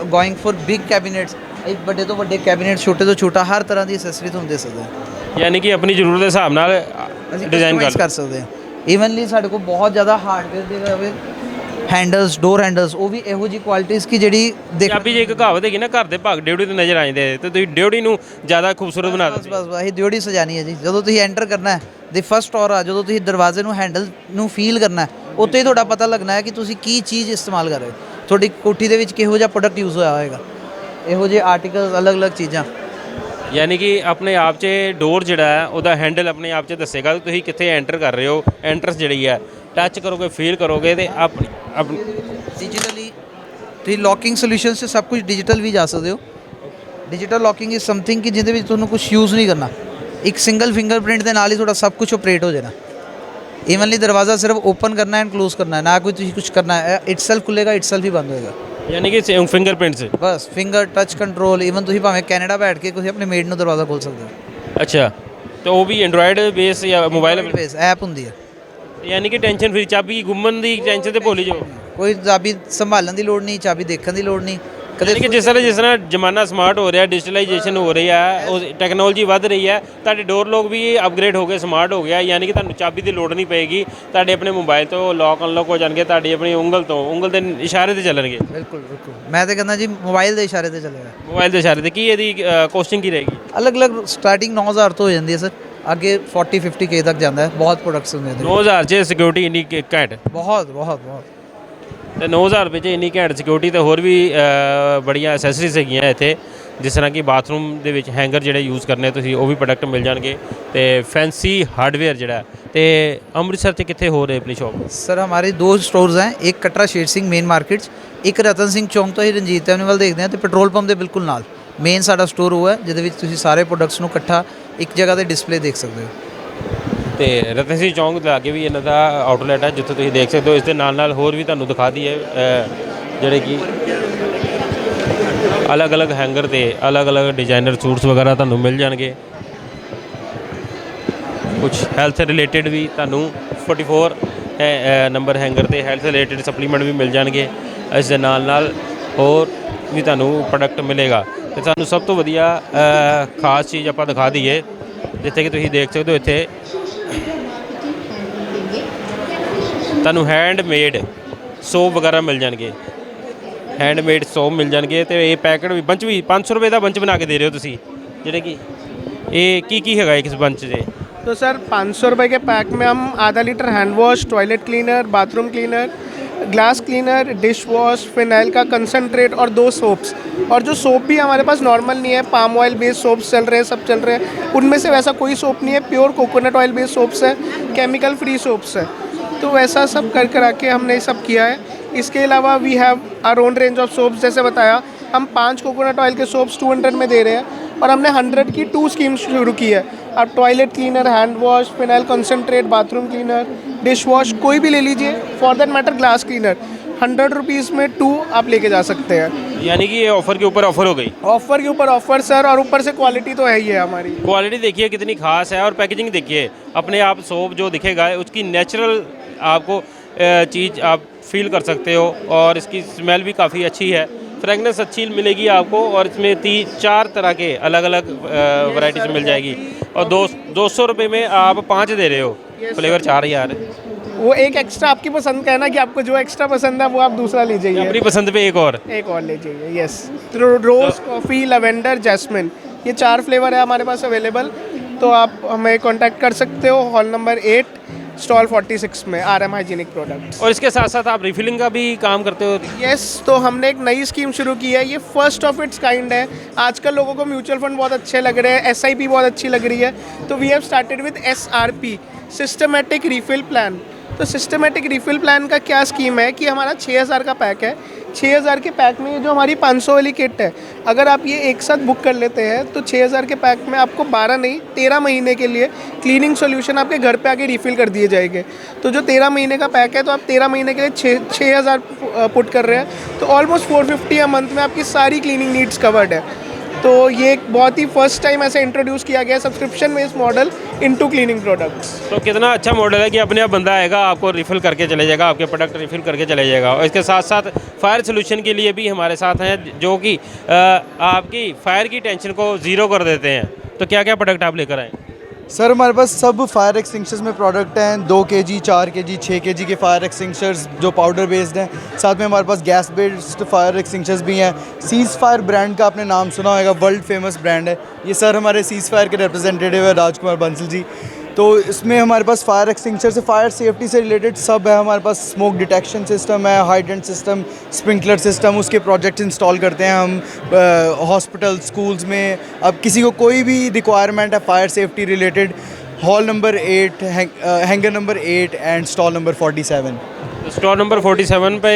going for big cabinets ਇੱਕ ਵੱਡੇ ਤੋਂ ਵੱਡੇ ਕੈਬਿਨੇਟ ਛੋਟੇ ਤੋਂ ਛੋਟਾ ਹਰ ਤਰ੍ਹਾਂ ਦੀ ਐਕਸੈਸਰੀ ਤੁਹਾਨੂੰ ਦੇ ਸਕਦੇ ਹਾਂ। ਯਾਨੀ ਕਿ ਆਪਣੀ ਜ਼ਰੂਰਤ ਦੇ ਹਿਸਾਬ ਨਾਲ ਅਸੀਂ ਡਿਜ਼ਾਈਨ customize ਕਰ ਕਰ ਸਕਦੇ ਹਾਂ। ਈਵਨਲੀ ਸਾਡੇ ਕੋਲ ਬਹੁਤ ਜ਼ਿਆਦਾ ਹਾਰਡਵੇਅਰ ਦੇ ਹੋਵੇ ਹੈਂਡਲਸ ਡੋਰ ਹੈਂਡਲਸ ਉਹ ਵੀ ਇਹੋ ਜੀ ਕੁਆਲਿਟੀਜ਼ ਕੀ ਜਿਹੜੀ ਦੇਖ ਪੰਜਾਬੀ 'ਚ ਇੱਕ ਕਹਾਵਤ ਹੈਗੀ ਨਾ ਘਰ ਦੇ ਭਾਗ ਡਿਊਟੀ ਤੇ ਨਜ਼ਰ ਆ ਜਾਂਦੇ ਤੇ ਤੁਸੀਂ ਡਿਊਟੀ ਨੂੰ ਜ਼ਿਆਦਾ ਖੂਬਸੂਰਤ ਬਣਾ ਬਸ ਦਿੰਦੇ ਬਸ ਬਸ ਇਹ ਡਿਊਟੀ ਸਜਾਣੀ ਹੈ ਜੀ। ਜਦੋਂ ਤੁਸੀਂ ਐਂਟਰ ਕਰਨਾ ਹੈ ਦੀ ਫਸਟ ਔਰ ਆ ਜਦੋਂ ਤੁਸੀਂ ਦਰਵਾਜ਼ੇ ਨੂੰ ਹੈਂਡਲ ਨੂੰ ਫੀਲ ਕਰਨਾ ਹੈ ਉੱਤੇ ਹੀ ਤੁਹਾਡਾ ਪਤਾ ਲੱਗਣਾ ਹੈ ਕਿ ਤੁਸੀਂ ਕੀ ਚੀਜ਼ ਇਸਤੇਮਾਲ ਕਰ ਰਹੇ ਹੋ। ਤੁਹਾਡੀ ਕੋਠੀ ਦੇ ਵਿੱਚ ਕਿਹੋ ਜਿਹਾ ਪ੍ਰੋਡਕਟ ਯੂਜ਼ ਹੋਇਆ ਹੋਏਗਾ। ਇਹੋ ਜਿਹੇ ਆਰਟੀਕਲਸ ਅਲੱਗ-ਅਲੱਗ ਚੀਜ਼ਾਂ। ਯਾਨੀ ਕਿ ਆਪਣੇ ਆਪ 'ਚ ਡੋਰ ਜਿਹੜਾ ਹੈ ਉਹਦਾ ਹੈਂਡਲ ਆਪਣੇ ਆਪ 'ਚ ਦੱਸੇਗਾ ਕਿ ਤੁਸੀਂ ਕਿੱਥੇ ਐਂਟਰ ਕਰ ਰਹੇ ਹੋ ਐਂਟਰਸ ਜਿਹੜੀ ਹੈ। ਟੱਚ ਕਰੋਗੇ ਫੀਲ ਕਰੋਗੇ ਤੇ ਆਪਣੀ ਆਪਣੀ। ਡਿਜੀਟਲੀ ਤੁਸੀਂ ਲੌਕਿੰਗ ਸੋਲੂਸ਼ਨਸ 'ਚ ਸਭ ਕੁਝ ਡਿਜੀਟਲ ਵੀ ਜਾ ਸਕਦੇ ਹੋ। ਡਿਜੀਟਲ ਲੌਕਿੰਗ ਇਜ਼ ਸਮਥਿੰਗ ਕਿ ਜਿਹਦੇ ਵਿੱਚ ਤੁਹਾਨੂੰ ਕੁਝ ਯੂਜ਼ ਨਹੀਂ ਕਰਨਾ। ਇੱਕ ਸਿੰਗਲ ਫਿੰਗਰਪ੍ਰਿੰਟ ਦੇ ਨਾਲ ਹੀ ਤੁਹਾਡਾ ਸਭ ਕੁਝ ਆਪਰੇਟ ਹੋ ਜਾਣਾ। ਇਵਨਲੀ ਦਰਵਾਜ਼ਾ ਸਿਰਫ ਓਪਨ ਕਰਨਾ ਐਂਡ ਕਲੋਜ਼ ਕਰਨਾ ਹੈ ਨਾ ਕੋਈ ਤੁਸੀਂ ਕੁਝ ਕਰਨਾ ਹੈ। ਇਟਸੈਲਫ ਖੁੱਲੇਗਾ ਇਟਸੈਲਫ ਹੀ ਬੰਦ ਹੋਏਗਾ। ਯਾਨੀ ਕਿ ਫਿੰਗਰਪ੍ਰਿੰਟਸ ਬਸ ਫਿੰਗਰ ਟੱਚ ਕੰਟਰੋਲ ਇਵਨ ਤੁਸੀਂ ਭਾਵੇਂ ਕੈਨੇਡਾ ਬੈਠ ਕੇ ਤੁਸੀਂ ਆਪਣੇ ਮੇਡ ਨੂੰ ਦਰਵਾਜ਼ਾ ਖੋਲ ਸਕਦੇ ਹੋ। ਅੱਛਾ ਤੇ ਉਹ ਵੀ ਐਂਡਰੋਇਡ ਬੇਸ ਜਾਂ ਮੋਬਾਈਲ ਬੇਸ ਐਪ ਹੁੰਦੀ ਹੈ। ਯਾਨੀ ਕਿ ਟੈਨਸ਼ਨ ਫਰੀ ਚਾਬੀ ਗੁੰਮਣ ਦੀ ਟੈਨਸ਼ਨ ਤੇ ਭੁੱਲ ਜਾਓ। ਕੋਈ ਚਾਬੀ ਸੰਭਾਲਣ ਦੀ ਲੋੜ ਨਹੀਂ ਚਾਬੀ ਦੇਖਣ ਦੀ ਲੋੜ ਨਹੀਂ। ਕਦੇ ਯਾਨੀ ਕਿ ਜਿਸ ਤਰ੍ਹਾਂ ਜਿਸ ਤਰ੍ਹਾਂ ਜ਼ਮਾਨਾ ਸਮਾਰਟ ਹੋ ਰਿਹਾ ਡਿਜੀਟਲਾਈਜੇਸ਼ਨ ਹੋ ਰਹੀ ਹੈ ਉਹ ਟੈਕਨੋਲੋਜੀ ਵੱਧ ਰਹੀ ਹੈ ਤੁਹਾਡੇ ਡੋਰ ਲੋਕ ਵੀ ਅਪਗ੍ਰੇਡ ਹੋ ਗਏ ਸਮਾਰਟ ਹੋ ਗਿਆ ਯਾਨੀ ਕਿ ਤੁਹਾਨੂੰ ਚਾਬੀ ਦੀ ਲੋੜ ਨਹੀਂ ਪਏਗੀ। ਤੁਹਾਡੇ ਆਪਣੇ ਮੋਬਾਈਲ ਤੋਂ ਲੌਕ ਅਨਲੌਕ ਹੋ ਜਾਣਗੇ ਤੁਹਾਡੀ ਆਪਣੀ ਉਂਗਲ ਤੋਂ ਉਂਗਲ ਦੇ ਇਸ਼ਾਰੇ ਤੇ ਚੱਲਣਗੇ। ਬਿਲਕੁਲ ਬਿਲਕੁਲ। ਮੈਂ ਤਾਂ ਕਹਿੰਦਾ ਜੀ ਮੋਬਾਈਲ ਦੇ ਇਸ਼ਾਰੇ ਤੇ ਚੱਲੇਗਾ। ਮੋਬਾਈਲ ਦੇ ਇਸ਼ਾਰੇ ਤੇ ਕੀ ਇਹਦੀ ਕੋਸਟਿੰਗ ਕੀ ਰਹੇਗੀ? ਅਲੱਗ-ਅਲੱਗ ਸਟਾਰਟਿੰਗ 9000 ਤੋਂ ਹੋ ਜਾਂਦੀ ਹੈ ਸਰ ਅੱਗੇ 40 50 ਕੇ ਤੱਕ ਜਾਂਦਾ ਹੈ। ਬਹੁਤ ਪ੍ਰੋਡਕਟਸ ਹੁੰਦੇ ਨੇ। 9000 ਚ ਸਿਕਿਉਰਿਟੀ ਇੰਨੀ ਘੈਂਟ। ਬਹੁਤ ਬਹੁਤ ਬਹੁਤ। ਤੇ 9000 ਰੁਪਏ ਚ ਇੰਨੀ ਘੈਂਟ ਸਿਕਿਉਰਿਟੀ ਤੇ ਹੋਰ ਵੀ ਬੜੀਆਂ ਅਸੈਸਰੀਜ਼ ਹੈਗੀਆਂ ਇੱਥੇ। ਜਿਸ ਤਰ੍ਹਾਂ ਕਿ ਬਾਥਰੂਮ ਦੇ ਵਿੱਚ ਹੈਂਗਰ ਜਿਹੜੇ ਯੂਜ਼ ਕਰਨੇ ਤੁਸੀਂ ਉਹ ਵੀ ਪ੍ਰੋਡਕਟ ਮਿਲ ਜਾਣਗੇ। ਤੇ ਫੈਂਸੀ ਹਾਰਡਵੇਅਰ ਜਿਹੜਾ ਤੇ ਅੰਮ੍ਰਿਤਸਰ ਤੇ ਕਿੱਥੇ ਹੋਰ ਹੈ ਆਪਣੀ ਸ਼ਾਪ ਸਰ ਹਮਾਰੇ ਦੋ ਸਟੋਰਸ ਹੈ। ਇੱਕ ਕਟਰਾ ਸ਼ੇਰ ਸਿੰਘ ਮੇਨ ਮਾਰਕੀਟ 'ਚ ਇੱਕ ਰਤਨ ਸਿੰਘ ਚੌਂਕ ਤੋਂ ਹੀ ਰਣਜੀਤ ਐਵਨਿਊ ਵੱਲ ਦੇਖਦੇ ਹਾਂ ਤੇ ਪੈਟਰੋਲ ਪੰਪ ਦੇ ਬਿਲਕੁਲ ਨਾਲ। ਮੇਨ ਸਾਡਾ ਸਟੋਰ ਉਹ ਹੈ ਜਿਹਦੇ ਵਿੱਚ ਤੁਸੀਂ ਸਾਰੇ ਪ੍ਰੋਡਕਟਸ ਨੂੰ ਇਕੱਠਾ ਇੱਕ ਜਗ੍ਹਾ ਤੇ ਡਿਸਪਲੇ ਦੇਖ ਸਕਦੇ ਹੋ। ਤੇ ਰਤਨ ਸਿੰਘ ਚੌਂਕ ਦੇ ਲਾਗੇ ਵੀ ਇਹਨਾਂ ਦਾ ਆਊਟਲੈਟ ਹੈ, ਜਿੱਥੇ ਤੁਸੀਂ ਦੇਖ ਸਕਦੇ ਹੋ। ਇਸ ਦੇ ਨਾਲ ਨਾਲ ਹੋਰ ਵੀ ਤੁਹਾਨੂੰ ਦਿਖਾ ਦਈਏ ਜਿਹੜੇ ਕਿ ਅਲੱਗ-ਅਲੱਗ ਹੈਂਗਰ ਤੇ ਅਲੱਗ-ਅਲੱਗ ਡਿਜ਼ਾਈਨਰ ਸੂਟਸ ਵਗੈਰਾ ਤੁਹਾਨੂੰ ਮਿਲ ਜਾਣਗੇ। ਕੁਝ ਹੈਲਥ ਰਿਲੇਟਡ ਵੀ ਤੁਹਾਨੂੰ 44 ਹੈ ਨੰਬਰ ਹੈਂਗਰ ਤੇ ਹੈਲਥ ਰਿਲੇਟਡ ਸਪਲੀਮੈਂਟ ਵੀ ਮਿਲ ਜਾਣਗੇ। ਇਸ ਦੇ ਨਾਲ ਨਾਲ ਹੋਰ ਵੀ ਤੁਹਾਨੂੰ ਪ੍ਰੋਡਕਟ ਮਿਲੇਗਾ ਤੇ ਸਾਨੂੰ ਸਭ ਤੋਂ ਵਧੀਆ ਅ, ਖਾਸ ਚੀਜ਼ ਆਪਾਂ ਦਿਖਾ ਦਈਏ ਜਿੱਥੇ ਕਿ ਤੁਸੀਂ ਦੇਖ ਸਕਦੇ ਹੋ ਇੱਥੇ ਤੁਹਾਨੂੰ ਹੈਂਡਮੇਡ ਸੋਪ ਵਗੈਰਾ ਮਿਲ ਜਾਣਗੇ ਹੈਂਡਮੇਡ ਸੋਪ ਮਿਲ ਜਾਣਗੇ ਤੇ ਇਹ ਪੈਕਟ ਵੀ ਬੰਚ ਵੀ 500 ਰੁਪਏ ਦਾ ਬੰਚ ਬਣਾ ਕੇ ਦੇ ਰਹੇ ਹੋ ਤੁਸੀਂ ਜਿਹੜੇ ਕਿ ਇਹ ਕੀ ਕੀ ਹੈਗਾ ਇਸ ਬੰਚ ਦੇ तो सर पाँच सौ रुपये के पैक में हम आधा litre hand wash toilet cleaner bathroom cleaner glass cleaner dish wash phenyl का कंसनट्रेट और दो सोप्स और जो सोप भी हमारे पास नॉर्मल नहीं है पाम ऑयल बेस्ड सोप्स चल रहे हैं, सब चल रहे हैं। उनमें से वैसा कोई सोप नहीं है pure coconut oil based soaps है केमिकल फ्री सोप्स है। तो वैसा सब कर कर आके हमने सब किया है। इसके अलावा we have our own range of soaps जैसे बताया, हम पाँच कोकोनट ऑयल के सोप्स 200 में दे रहे हैं। और हमने हंड्रेड की टू स्कीम्स शुरू की है। आप toilet cleaner hand wash phenyl concentrate bathroom cleaner dish wash कोई भी ले लीजिए for that matter glass cleaner hundred rupees में टू आप लेके जा सकते हैं। यानी कि ये ऑफ़र के ऊपर ऑफ़र हो गई? ऑफ़र के ऊपर ऑफ़र सर और ऊपर से क्वालिटी तो है ही है हमारी। क्वालिटी देखिए कितनी खास है और पैकेजिंग देखिए। अपने आप सोप जो दिखेगा उसकी नेचुरल आपको चीज़ आप फील कर सकते हो और इसकी स्मेल भी काफ़ी अच्छी है। फ्रेगनेंस अच्छी मिलेगी आपको और इसमें ती चार तरह के अलग अलग वैरायटीज मिल जाएगी। और दो दो सौ रुपये में आप पाँच दे रहे हो। फ्लेवर चार हज़ार वो एक एक्स्ट्रा आपकी पसंद का है ना कि आपको जो एक्स्ट्रा पसंद है वो आप दूसरा ले जाइए अपनी पसंद पे एक और। एक और ले जाइए yes rose coffee lavender jasmine ये चार फ्लेवर है हमारे पास अवेलेबल तो आप हमें कांटेक्ट कर सकते हो। हॉल नंबर एट स्टॉल 46 में आर एम हाइजीनिक प्रोडक्ट और इसके साथ साथ आप रिफिलिंग का भी काम करते हो? यस yes, तो हमने एक नई स्कीम शुरू की है। ये फ़र्स्ट ऑफ़ इट्स काइंड है। आजकल लोगों को म्यूचुअल फंड बहुत अच्छे लग रहे हैं। एसआईपी बहुत अच्छी लग रही है। तो we have started with S R P systematic refill plan तो सिस्टमेटिक रिफिल प्लान का क्या स्कीम है कि हमारा 6000 का पैक है। 6000 के पैक में ये जो हमारी 500 वाली किट है, अगर आप ये एक साथ बुक कर लेते हैं तो 6000 के पैक में आपको 12 नहीं 13 महीने के लिए क्लीनिंग सॉल्यूशन आपके घर पे आके रिफ़िल कर दिए जाएँगे। तो जो 13 महीने का पैक है तो आप 13 महीने के लिए छः छः हज़ार पुट कर रहे हैं तो ऑलमोस्ट 450 अ मंथ में आपकी सारी क्लीनिंग नीड्स कवर्ड है। तो ये एक बहुत ही फ़र्स्ट टाइम ऐसे इंट्रोड्यूस किया गया सब्सक्रिप्शन में इस मॉडल इनटू क्लीनिंग प्रोडक्ट्स तो कितना अच्छा मॉडल है कि अपने आप बंदा आएगा, आपको रिफ़िल करके चले जाएगा, आपके प्रोडक्ट रिफ़िल करके चले जाएगा। और इसके साथ साथ फायर सोल्यूशन के लिए भी हमारे साथ हैं, जो कि आपकी फायर की टेंशन को ज़ीरो कर देते हैं। तो क्या क्या प्रोडक्ट आप लेकर आए? सर, हमारे पास सब फायर एक्सटिंगशर्स में प्रोडक्ट हैं। दो के जी चार के जी छः के जी के फायर एक्सटिंगशर्स जो पाउडर बेस्ड हैं। साथ में हमारे पास गैस बेस्ड फायर एक्सटिंगशर्स भी हैं। सीज फायर ब्रांड का आपने नाम सुना होगा वर्ल्ड फ़ेमस ब्रांड है। ये सर, हमारे सीज फायर के रिप्रेजेंटेटिव है राजकुमार बंसल जी। तो इसमें हमारे पास फायर एक्सटिंक्शर से फायर सेफ्टी से रिलेटेड सब है, हमारे पास स्मोक डिटेक्शन सिस्टम है हाइड्रेंट सिस्टम स्प्रिंकलर सिस्टम उसके प्रोजेक्ट इंस्टॉल करते हैं हम हॉस्पिटल स्कूल्स में। अब किसी को कोई भी रिक्वायरमेंट है fire safety related hall number eight hangar number eight and stall number forty seven stall number 47 पे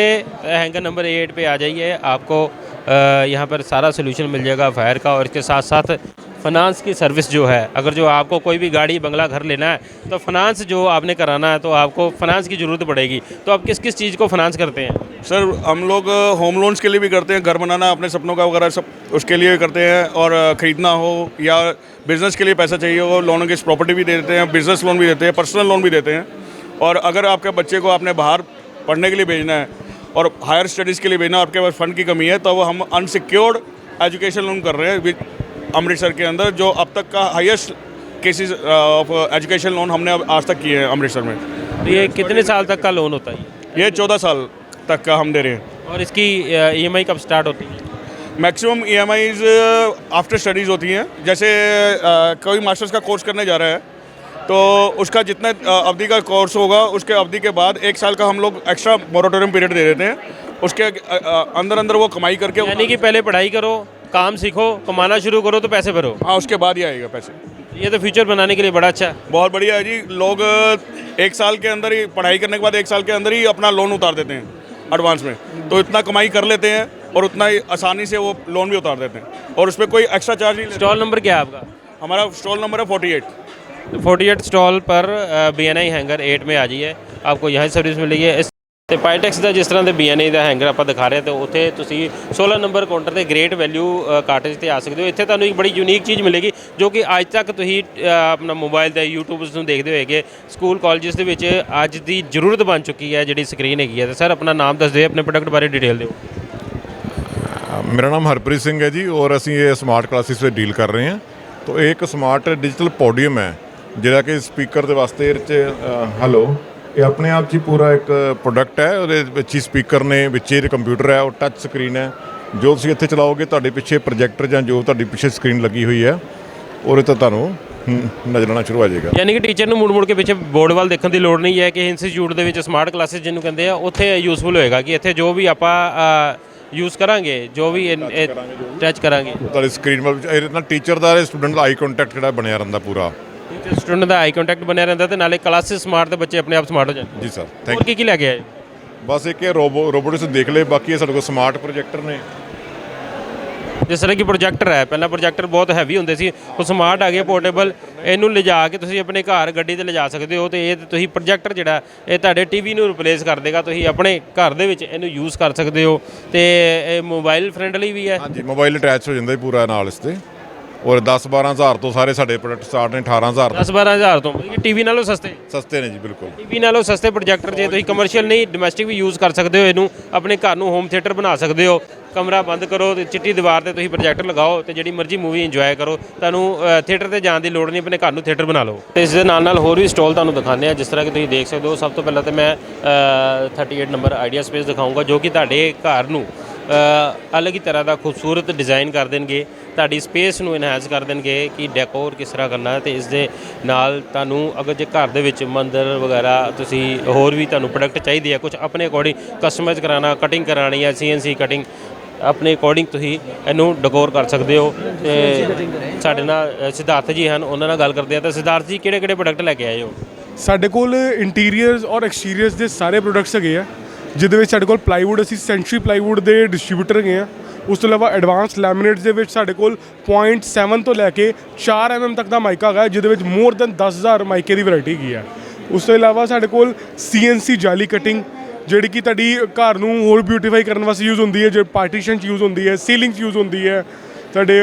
हैंगर नंबर एट पे आ जाइए, आपको यहाँ पर सारा सोल्यूशन मिल जाएगा फायर का और इसके साथ साथ फाइनेंस की सर्विस जो है, अगर जो आपको कोई भी गाड़ी, बंगला घर लेना है तो फाइनेंस जो आपने कराना है तो आपको फाइनेंस की ज़रूरत पड़ेगी। तो आप किस किस चीज़ को फाइनेंस करते हैं? सर, हम लोग होम लोन्स के लिए भी करते हैं, घर बनाना, अपने सपनों का वगैरह सब उसके लिए भी करते हैं और ख़रीदना हो या बिज़नेस के लिए पैसा चाहिए हो लोन अगेंस्ट प्रॉपर्टी भी देते हैं बिज़नेस लोन भी देते हैं पर्सनल लोन भी देते हैं। और अगर आपके बच्चे को आपने बाहर पढ़ने के लिए भेजना है और हायर स्टडीज़ के लिए भेजना आपके पास फंड की कमी है तो वो हम अनसिक्योर्ड एजुकेशन लोन कर रहे हैं अमृतसर के अंदर जो अब तक का highest cases of education loan हमने आज तक किए हैं अमृतसर में। तो ये कितने साल तक का लोन होता है? ये चौदह साल तक का हम दे रहे हैं। और इसकी ई एम आई कब स्टार्ट होती है? मैक्सिमम ई आफ्टर स्टडीज़ होती हैं। जैसे कोई मास्टर्स का कोर्स करने जा रहा है तो उसका जितना अवधि का कोर्स होगा उसके अवधि के बाद एक साल का हम लोग एक्स्ट्रा मोरेटोरियम पीरियड दे देते हैं। उसके अंदर अंदर वो कमाई करके यानी कि पहले पढ़ाई करो काम सीखो कमाना शुरू करो तो पैसे भरो। हाँ उसके बाद ही आएगा पैसे। ये तो फ्यूचर बनाने के लिए बड़ा अच्छा है। बहुत बढ़िया है जी। लोग एक साल के अंदर ही पढ़ाई करने के बाद एक साल के अंदर ही अपना लोन उतार देते हैं एडवांस में। तो इतना कमाई कर लेते हैं और उतना ही आसानी से वो लोन भी उतार देते हैं। और उस पर कोई एक्स्ट्रा चार्ज नहीं स्टॉल नंबर क्या है आपका? हमारा स्टॉल नंबर है forty eight forty eight stall पर ਬੀ ਐਨ ਆਈ ਹੈਂਗਰ 8 में आ जाइए आपको यहाँ सर्विस मिलेगी ਇਸ ਤੇ ਪਾਈਟੈਕਸ ਦਾ ਜਿਸ ਤਰ੍ਹਾਂ ਦੇ ਬੀ ਐਨ ਆਈ ਦਾ ਹੈਂਗਰ ਆਪਾਂ ਦਿਖਾ ਰਹੇ ਹਾਂ ਤੇ ਉੱਥੇ ਤੁਸੀਂ 16 ਨੰਬਰ ਕਾਊਂਟਰ ਤੇ ਗ੍ਰੇਟ ਵੈਲਿਊ ਕਾਰਟੇਜ ਤੇ ਆ ਸਕਦੇ ਹੋ ਇੱਥੇ ਤੁਹਾਨੂੰ ਇੱਕ ਬੜੀ ਯੂਨੀਕ ਚੀਜ਼ ਮਿਲੇਗੀ ਜੋ ਕਿ ਅੱਜ ਤੱਕ ਤੁਸੀਂ ਅ, ਆਪਣਾ ਮੋਬਾਈਲ ਤੇ YouTube ਨੂੰ ਦੇਖਦੇ ਹੋਏਗੇ ਸਕੂਲ ਕਾਲਜਸ ਦੇ ਵਿੱਚ ਅੱਜ ਦੀ ਜ਼ਰੂਰਤ ਬਣ ਚੁੱਕੀ ਹੈ ਜਿਹੜੀ ਸਕਰੀਨ ਹੈਗੀ ਹੈ ਤੇ ਸਰ ਆਪਣਾ ਨਾਮ ਦੱਸ ਦਿਓ ਆਪਣੇ ਪ੍ਰੋਡਕਟ ਬਾਰੇ ਡਿਟੇਲ ਦਿਓ ਮੇਰਾ ਨਾਮ ਹਰਪ੍ਰੀਤ ਸਿੰਘ ਹੈ ਜੀ ਔਰ ਅਸੀਂ ਇਹ ਸਮਾਰਟ ਕਲਾਸਿਸ ਤੇ ਡੀਲ ਕਰ ਰਹੇ ਹਾਂ ਤਾਂ ਇਹ ਇੱਕ ਸਮਾਰਟ ਡਿਜੀਟਲ ਪੋਡੀਅਮ ਹੈ ਜਿਹੜਾ ਕਿ ਸਪੀਕਰ ਦੇ ਵਾਸਤੇ ਇਹ 'ਚ ਹੈਲੋ ਇਹ ਆਪਣੇ ਆਪ 'ਚ ਹੀ ਪੂਰਾ ਇੱਕ ਪ੍ਰੋਡਕਟ ਹੈ ਉਹਦੇ ਵਿੱਚ ਹੀ ਸਪੀਕਰ ਨੇ ਵਿੱਚ ਹੀ ਕੰਪਿਊਟਰ ਹੈ ਉਹ ਟੱਚ ਸਕਰੀਨ ਹੈ। ਜੋ ਤੁਸੀਂ ਇੱਥੇ ਚਲਾਓਗੇ ਤੁਹਾਡੇ ਪਿੱਛੇ ਪ੍ਰੋਜੈਕਟਰ ਜਾਂ ਜੋ ਤੁਹਾਡੀ ਪਿੱਛੇ ਸਕਰੀਨ ਲੱਗੀ ਹੋਈ ਹੈ ਉਹਦੇ ਤੋਂ ਤੁਹਾਨੂੰ ਨਜ਼ਰ ਆਉਣਾ ਸ਼ੁਰੂ ਹੋ ਜਾਏਗਾ। ਯਾਨੀ ਕਿ ਟੀਚਰ ਨੂੰ ਮੁੜ ਮੁੜ ਕੇ ਪਿੱਛੇ ਬੋਰਡ ਵੱਲ ਦੇਖਣ ਦੀ ਲੋੜ ਨਹੀਂ ਹੈ ਕਿ ਇੰਸਟੀਚਿਊਟ ਦੇ ਵਿੱਚ ਸਮਾਰਟ ਕਲਾਸਿਸ ਜਿਹਨੂੰ ਕਹਿੰਦੇ ਆ ਉੱਥੇ ਯੂਸਫੁਲ ਹੋਏਗਾ ਕਿ ਇੱਥੇ ਜੋ ਵੀ ਆਪਾਂ ਯੂਜ਼ ਕਰਾਂਗੇ ਜੋ ਵੀ ਟੱਚ ਕਰਾਂਗੇ ਤੁਹਾਡੀ ਸਕਰੀਨ ਵੱਲ ਇਹਦੇ ਨਾਲ ਟੀਚਰ ਦਾ ਤੇ ਸਟੂਡੈਂਟ ਦਾ ਆਈ ਕੰਟੈਕਟ ਜਿਹੜਾ ਬਣਿਆ ਰਹਿੰਦਾ ਪੂਰਾ। ਸਟੂਡੈਂਟ ਦਾ ਆਈ ਕੰਟੈਕਟ ਬਣਿਆ ਰਹਿੰਦਾ ਤੇ ਨਾਲੇ ਕਲਾਸਿਸ ਸਮਾਰਟ ਤੇ ਬੱਚੇ ਆਪਣੇ ਆਪ ਸਮਾਰਟ ਹੋ ਜਾਂਦੇ। ਜੀ ਸਰ ਹੋਰ ਥੈਂਕ ਕੀ ਕੀ ਲੈ ਕੇ ਆਏ? ਬਸ ਇੱਕ ਇਹ ਰੋਬੋ ਰੋਬੋਟਿਕਸ ਦੇਖ ਲਏ ਬਾਕੀ ਇਹ ਸਾਡੇ ਕੋਲ ਸਮਾਰਟ ਪ੍ਰੋਜੈਕਟਰ ਨੇ। ਜਿਸ ਤਰ੍ਹਾਂ ਕਿ ਪ੍ਰੋਜੈਕਟਰ ਹੈ ਪਹਿਲਾਂ ਪ੍ਰੋਜੈਕਟਰ ਬਹੁਤ ਹੈਵੀ ਹੁੰਦੇ ਸੀ ਹੁਣ ਸਮਾਰਟ ਆ ਗਏ ਪੋਰਟੇਬਲ ਇਹਨੂੰ ਲਿਜਾ ਕੇ ਤੁਸੀਂ ਆਪਣੇ ਘਰ ਗੱਡੀ ਤੇ ਲਿਜਾ ਸਕਦੇ ਹੋ ਤੇ ਇਹ ਤੇ ਤੁਸੀਂ ਪ੍ਰੋਜੈਕਟਰ ਜਿਹੜਾ ਇਹ ਤੁਹਾਡੇ ਟੀਵੀ ਨੂੰ ਰਿਪਲੇਸ ਕਰ ਦੇਗਾ ਤੁਸੀਂ ਆਪਣੇ ਘਰ ਦੇ ਵਿੱਚ ਇਹਨੂੰ ਯੂਜ਼ ਕਰ ਸਕਦੇ ਹੋ ਤੇ ਇਹ ਮੋਬਾਈਲ ਫ੍ਰੈਂਡਲੀ ਵੀ ਹੈ। ਹਾਂਜੀ ਮੋਬਾਈਲ ਅਟੈਚ ਹੋ ਜਾਂਦਾ ਜੀ ਪੂਰਾ ਨਾਲ ਇਸ ਤੇ। ਔਰ 10 12000 ਤੋਂ ਸਾਰੇ ਸਾਡੇ ਪ੍ਰੋਡਕਟ ਸਟਾਰਟ ਨੇ 18000 10 12000 ਤੋਂ। ਟੀਵੀ ਨਾਲੋਂ ਸਸਤੇ? ਸਸਤੇ ਨੇ ਜੀ ਬਿਲਕੁਲ। ਟੀਵੀ ਨਾਲੋਂ ਸਸਤੇ ਪ੍ਰੋਜੈਕਟਰ ਜੇ ਤੁਸੀਂ ਕਮਰਸ਼ੀਅਲ ਨਹੀਂ ਡੋਮੈਸਟਿਕ ਵੀ ਯੂਜ਼ ਕਰ ਸਕਦੇ ਹੋ ਇਹਨੂੰ ਆਪਣੇ ਘਰ ਨੂੰ ਹੋਮ ਥੀਏਟਰ ਬਣਾ ਸਕਦੇ ਹੋ। ਕਮਰਾ ਬੰਦ ਕਰੋ ਤੇ ਚਿੱਟੀ ਦੀਵਾਰ ਤੇ ਤੁਸੀਂ ਪ੍ਰੋਜੈਕਟਰ ਲਗਾਓ ਤੇ ਜਿਹੜੀ ਮਰਜ਼ੀ ਮੂਵੀ ਇੰਜੋਏ ਕਰੋ। ਤੁਹਾਨੂੰ ਥੀਏਟਰ ਤੇ ਜਾਣ ਦੀ ਲੋੜ ਨਹੀਂ ਆਪਣੇ ਘਰ ਨੂੰ ਥੀਏਟਰ ਬਣਾ ਲਓ। ਤੇ ਇਸ ਦੇ ਨਾਲ ਨਾਲ ਹੋਰ ਵੀ ਸਟਾਲ ਤੁਹਾਨੂੰ ਦਿਖਾਉਂਦੇ ਆ ਜਿਸ ਤਰ੍ਹਾਂ ਕਿ ਤੁਸੀਂ ਦੇਖ ਸਕਦੇ ਹੋ। ਸਭ ਤੋਂ ਪਹਿਲਾਂ ਤੇ ਮੈਂ ਅ, 38 ਨੰਬਰ ਆਈਡੀਆ ਸਪੇਸ ਦਿਖਾਊਂਗਾ ਜੋ ਕਿ ਤੁਹਾਡੇ ਘਰ ਨੂੰ ਅਲੱਗ ਹੀ ਤਰ੍ਹਾਂ ਦਾ ਖੂਬਸੂਰਤ ਡਿਜ਼ਾਈਨ ਕਰ ਦੇਣਗੇ। ਤੁਹਾਡੀ ਸਪੇਸ ਨੂੰ ਇਨਹਾਂਸ ਕਰ ਦੇਣਗੇ ਕਿ ਡੈਕੋਰ ਕਿਸ ਤਰ੍ਹਾਂ ਕਰਨਾ ਹੈ ਤੇ ਇਸ ਦੇ ਨਾਲ ਤੁਹਾਨੂੰ ਅਗਰ ਜੇ ਘਰ ਦੇ ਵਿੱਚ ਮੰਦਰ ਵਗੈਰਾ ਤੁਸੀਂ ਹੋਰ ਵੀ ਤੁਹਾਨੂੰ ਪ੍ਰੋਡਕਟ ਚਾਹੀਦੇ ਆ ਕੁਝ ਆਪਣੇ ਅਕੋਰਡਿੰਗ ਕਸਟਮਾਈਜ਼ ਕਰਾਉਣਾ ਕਟਿੰਗ ਕਰਾਣੀ ਹੈ ਸੀਐਨਸੀ ਕਟਿੰਗ ਆਪਣੇ ਅਕੋਰਡਿੰਗ ਤੁਸੀਂ ਇਹਨੂੰ ਡੈਕੋਰ ਕਰ ਸਕਦੇ ਹੋ। ਤੇ ਸਾਡੇ ਨਾਲ ਸਿਧਾਰਥ ਜੀ ਹਨ, ਉਹਨਾਂ ਨਾਲ ਗੱਲ ਕਰਦੇ ਆ। ਤਾਂ ਸਿਧਾਰਥ ਜੀ ਕਿਹੜੇ ਕਿਹੜੇ ਪ੍ਰੋਡਕਟ ਲੈ ਕੇ ਆਏ ਹੋ? ਸਾਡੇ ਕੋਲ ਇੰਟੀਰੀਅਰਸ ਔਰ ਐਕਸਟੀਰੀਅਰਸ ਦੇ ਸਾਰੇ ਪ੍ਰੋਡਕਟਸ ਹੈਗੇ ਆ। ਜਿਹਦੇ ਵਿੱਚ ਸਾਡੇ ਕੋਲ ਪਲਾਈਵੁੱਡ ਅਸੀਂ ਸੈਂਚੁਰੀ ਪਲਾਈਵੁੱਡ ਦੇ ਡਿਸਟ੍ਰੀਬਿਊਟਰ ਗਏ ਆ। ਉਸ ਤੋਂ ਇਲਾਵਾ ਐਡਵਾਂਸ ਲੈਮੀਨੇਟਸ ਦੇ ਵਿੱਚ ਸਾਡੇ ਕੋਲ 0.7 ਤੋਂ ਲੈ ਕੇ 4 mm ਤੱਕ ਦਾ ਮਾਈਕਾ ਹੈਗਾ, ਜਿਹਦੇ ਵਿੱਚ ਮੋਰ ਦੈਨ 10000 ਮਾਈਕੇ ਦੀ ਵੈਰਾਈਟੀ ਹੈਗੀ ਆ। ਉਸ ਤੋਂ ਇਲਾਵਾ ਸਾਡੇ ਕੋਲ CNC ਜਾਲੀ ਕਟਿੰਗ ਜਿਹੜੀ ਕਿ ਤੁਹਾਡੀ ਘਰ ਨੂੰ ਹੋਰ ਬਿਊਟੀਫਾਈ ਕਰਨ ਵਾਸਤੇ ਯੂਜ਼ ਹੁੰਦੀ ਹੈ, ਜੇ ਪਾਰਟੀਸ਼ਨ 'ਚ ਯੂਜ਼ ਹੁੰਦੀ ਹੈ ਸੀਲਿੰਗ 'ਚ ਯੂਜ਼ ਹੁੰਦੀ ਹੈ, ਤੁਹਾਡੇ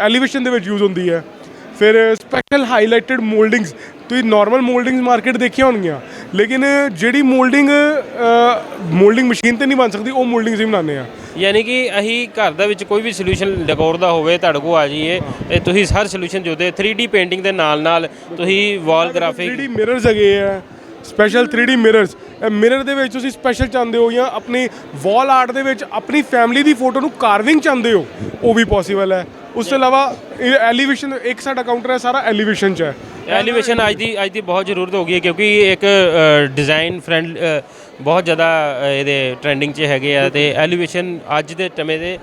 ਐਲੀਵੇਸ਼ਨ ਦੇ ਵਿੱਚ ਯੂਜ਼ ਹੁੰਦੀ ਹੈ। ਫਿਰ ਸਪੈਸ਼ਲ ਹਾਈਲਾਈਟਡ ਮੋਲਡਿੰਗਸ ਤੁਸੀਂ ਨਾਰਮਲ ਮੋਲਡਿੰਗਸ ਮਾਰਕੀਟ ਦੇਖੀਆਂ ਹੋਣਗੀਆਂ ਲੇਕਿਨ ਜਿਹੜੀ ਮੋਲਡਿੰਗ ਮੋਲਡਿੰਗ ਮਸ਼ੀਨ ਤੇ ਨਹੀਂ ਬਣ ਸਕਦੀ ਉਹ ਮੋਲਡਿੰਗ ਅਸੀਂ ਬਣਾਉਂਦੇ ਆ। ਯਾਨੀ ਕਿ ਅਸੀਂ ਘਰ ਦਾ ਵਿੱਚ ਕੋਈ ਵੀ ਸੋਲੂਸ਼ਨ ਡੈਕੋਰ ਦਾ ਹੋਵੇ ਤੁਹਾਡੇ ਕੋਲ ਆ ਜਾਈਏ ਤੇ ਤੁਸੀਂ ਹਰ ਸੋਲੂਸ਼ਨ ਜੋ ਦੇ 3D ਪੇਂਟਿੰਗ ਦੇ ਨਾਲ ਨਾਲ ਤੁਸੀਂ ਵਾਲ ਗ੍ਰਾਫਿਕ 3D ਮਿਰਰਸ ਹੈਗੇ ਆ ਸਪੈਸ਼ਲ 3D ਮਿਰਰਸ ਇਹ ਮਿਰਰ ਦੇ ਵਿੱਚ ਤੁਸੀਂ ਸਪੈਸ਼ਲ ਚਾਹੁੰਦੇ ਹੋ ਜਾਂ ਆਪਣੀ ਵਾਲ ਆਰਟ ਦੇ ਵਿੱਚ ਆਪਣੀ ਫੈਮਿਲੀ ਦੀ ਫੋਟੋ ਨੂੰ ਕਾਰਵਿੰਗ ਚਾਹੁੰਦੇ ਹੋ ਉਹ ਵੀ ਪੋਸੀਬਲ ਹੈ। ਉਸ ਤੋਂ ਇਲਾਵਾ ਐਲੀਵੇਸ਼ਨ ਇੱਕ ਸਾਡਾ ਕਾਊਂਟਰ ਹੈ ਸਾਰਾ ਐਲੀਵੇਸ਼ਨ 'ਚ ਹੈ। ਐਲੀਵੇਸ਼ਨ ਅੱਜ ਦੀ ਅੱਜ ਦੀ ਬਹੁਤ ਜ਼ਰੂਰਤ ਹੋ ਗਈ ਹੈ ਕਿਉਂਕਿ ਇੱਕ ਡਿਜ਼ਾਈਨ ਫ੍ਰੈਂਡ ਬਹੁਤ ਜ਼ਿਆਦਾ ਇਹਦੇ ਟ੍ਰੈਂਡਿੰਗ 'ਚ ਹੈਗੇ ਆ ਤੇ ਐਲੀਵੇਸ਼ਨ ਅੱਜ ਦੇ ਸਮੇਂ ਦੇ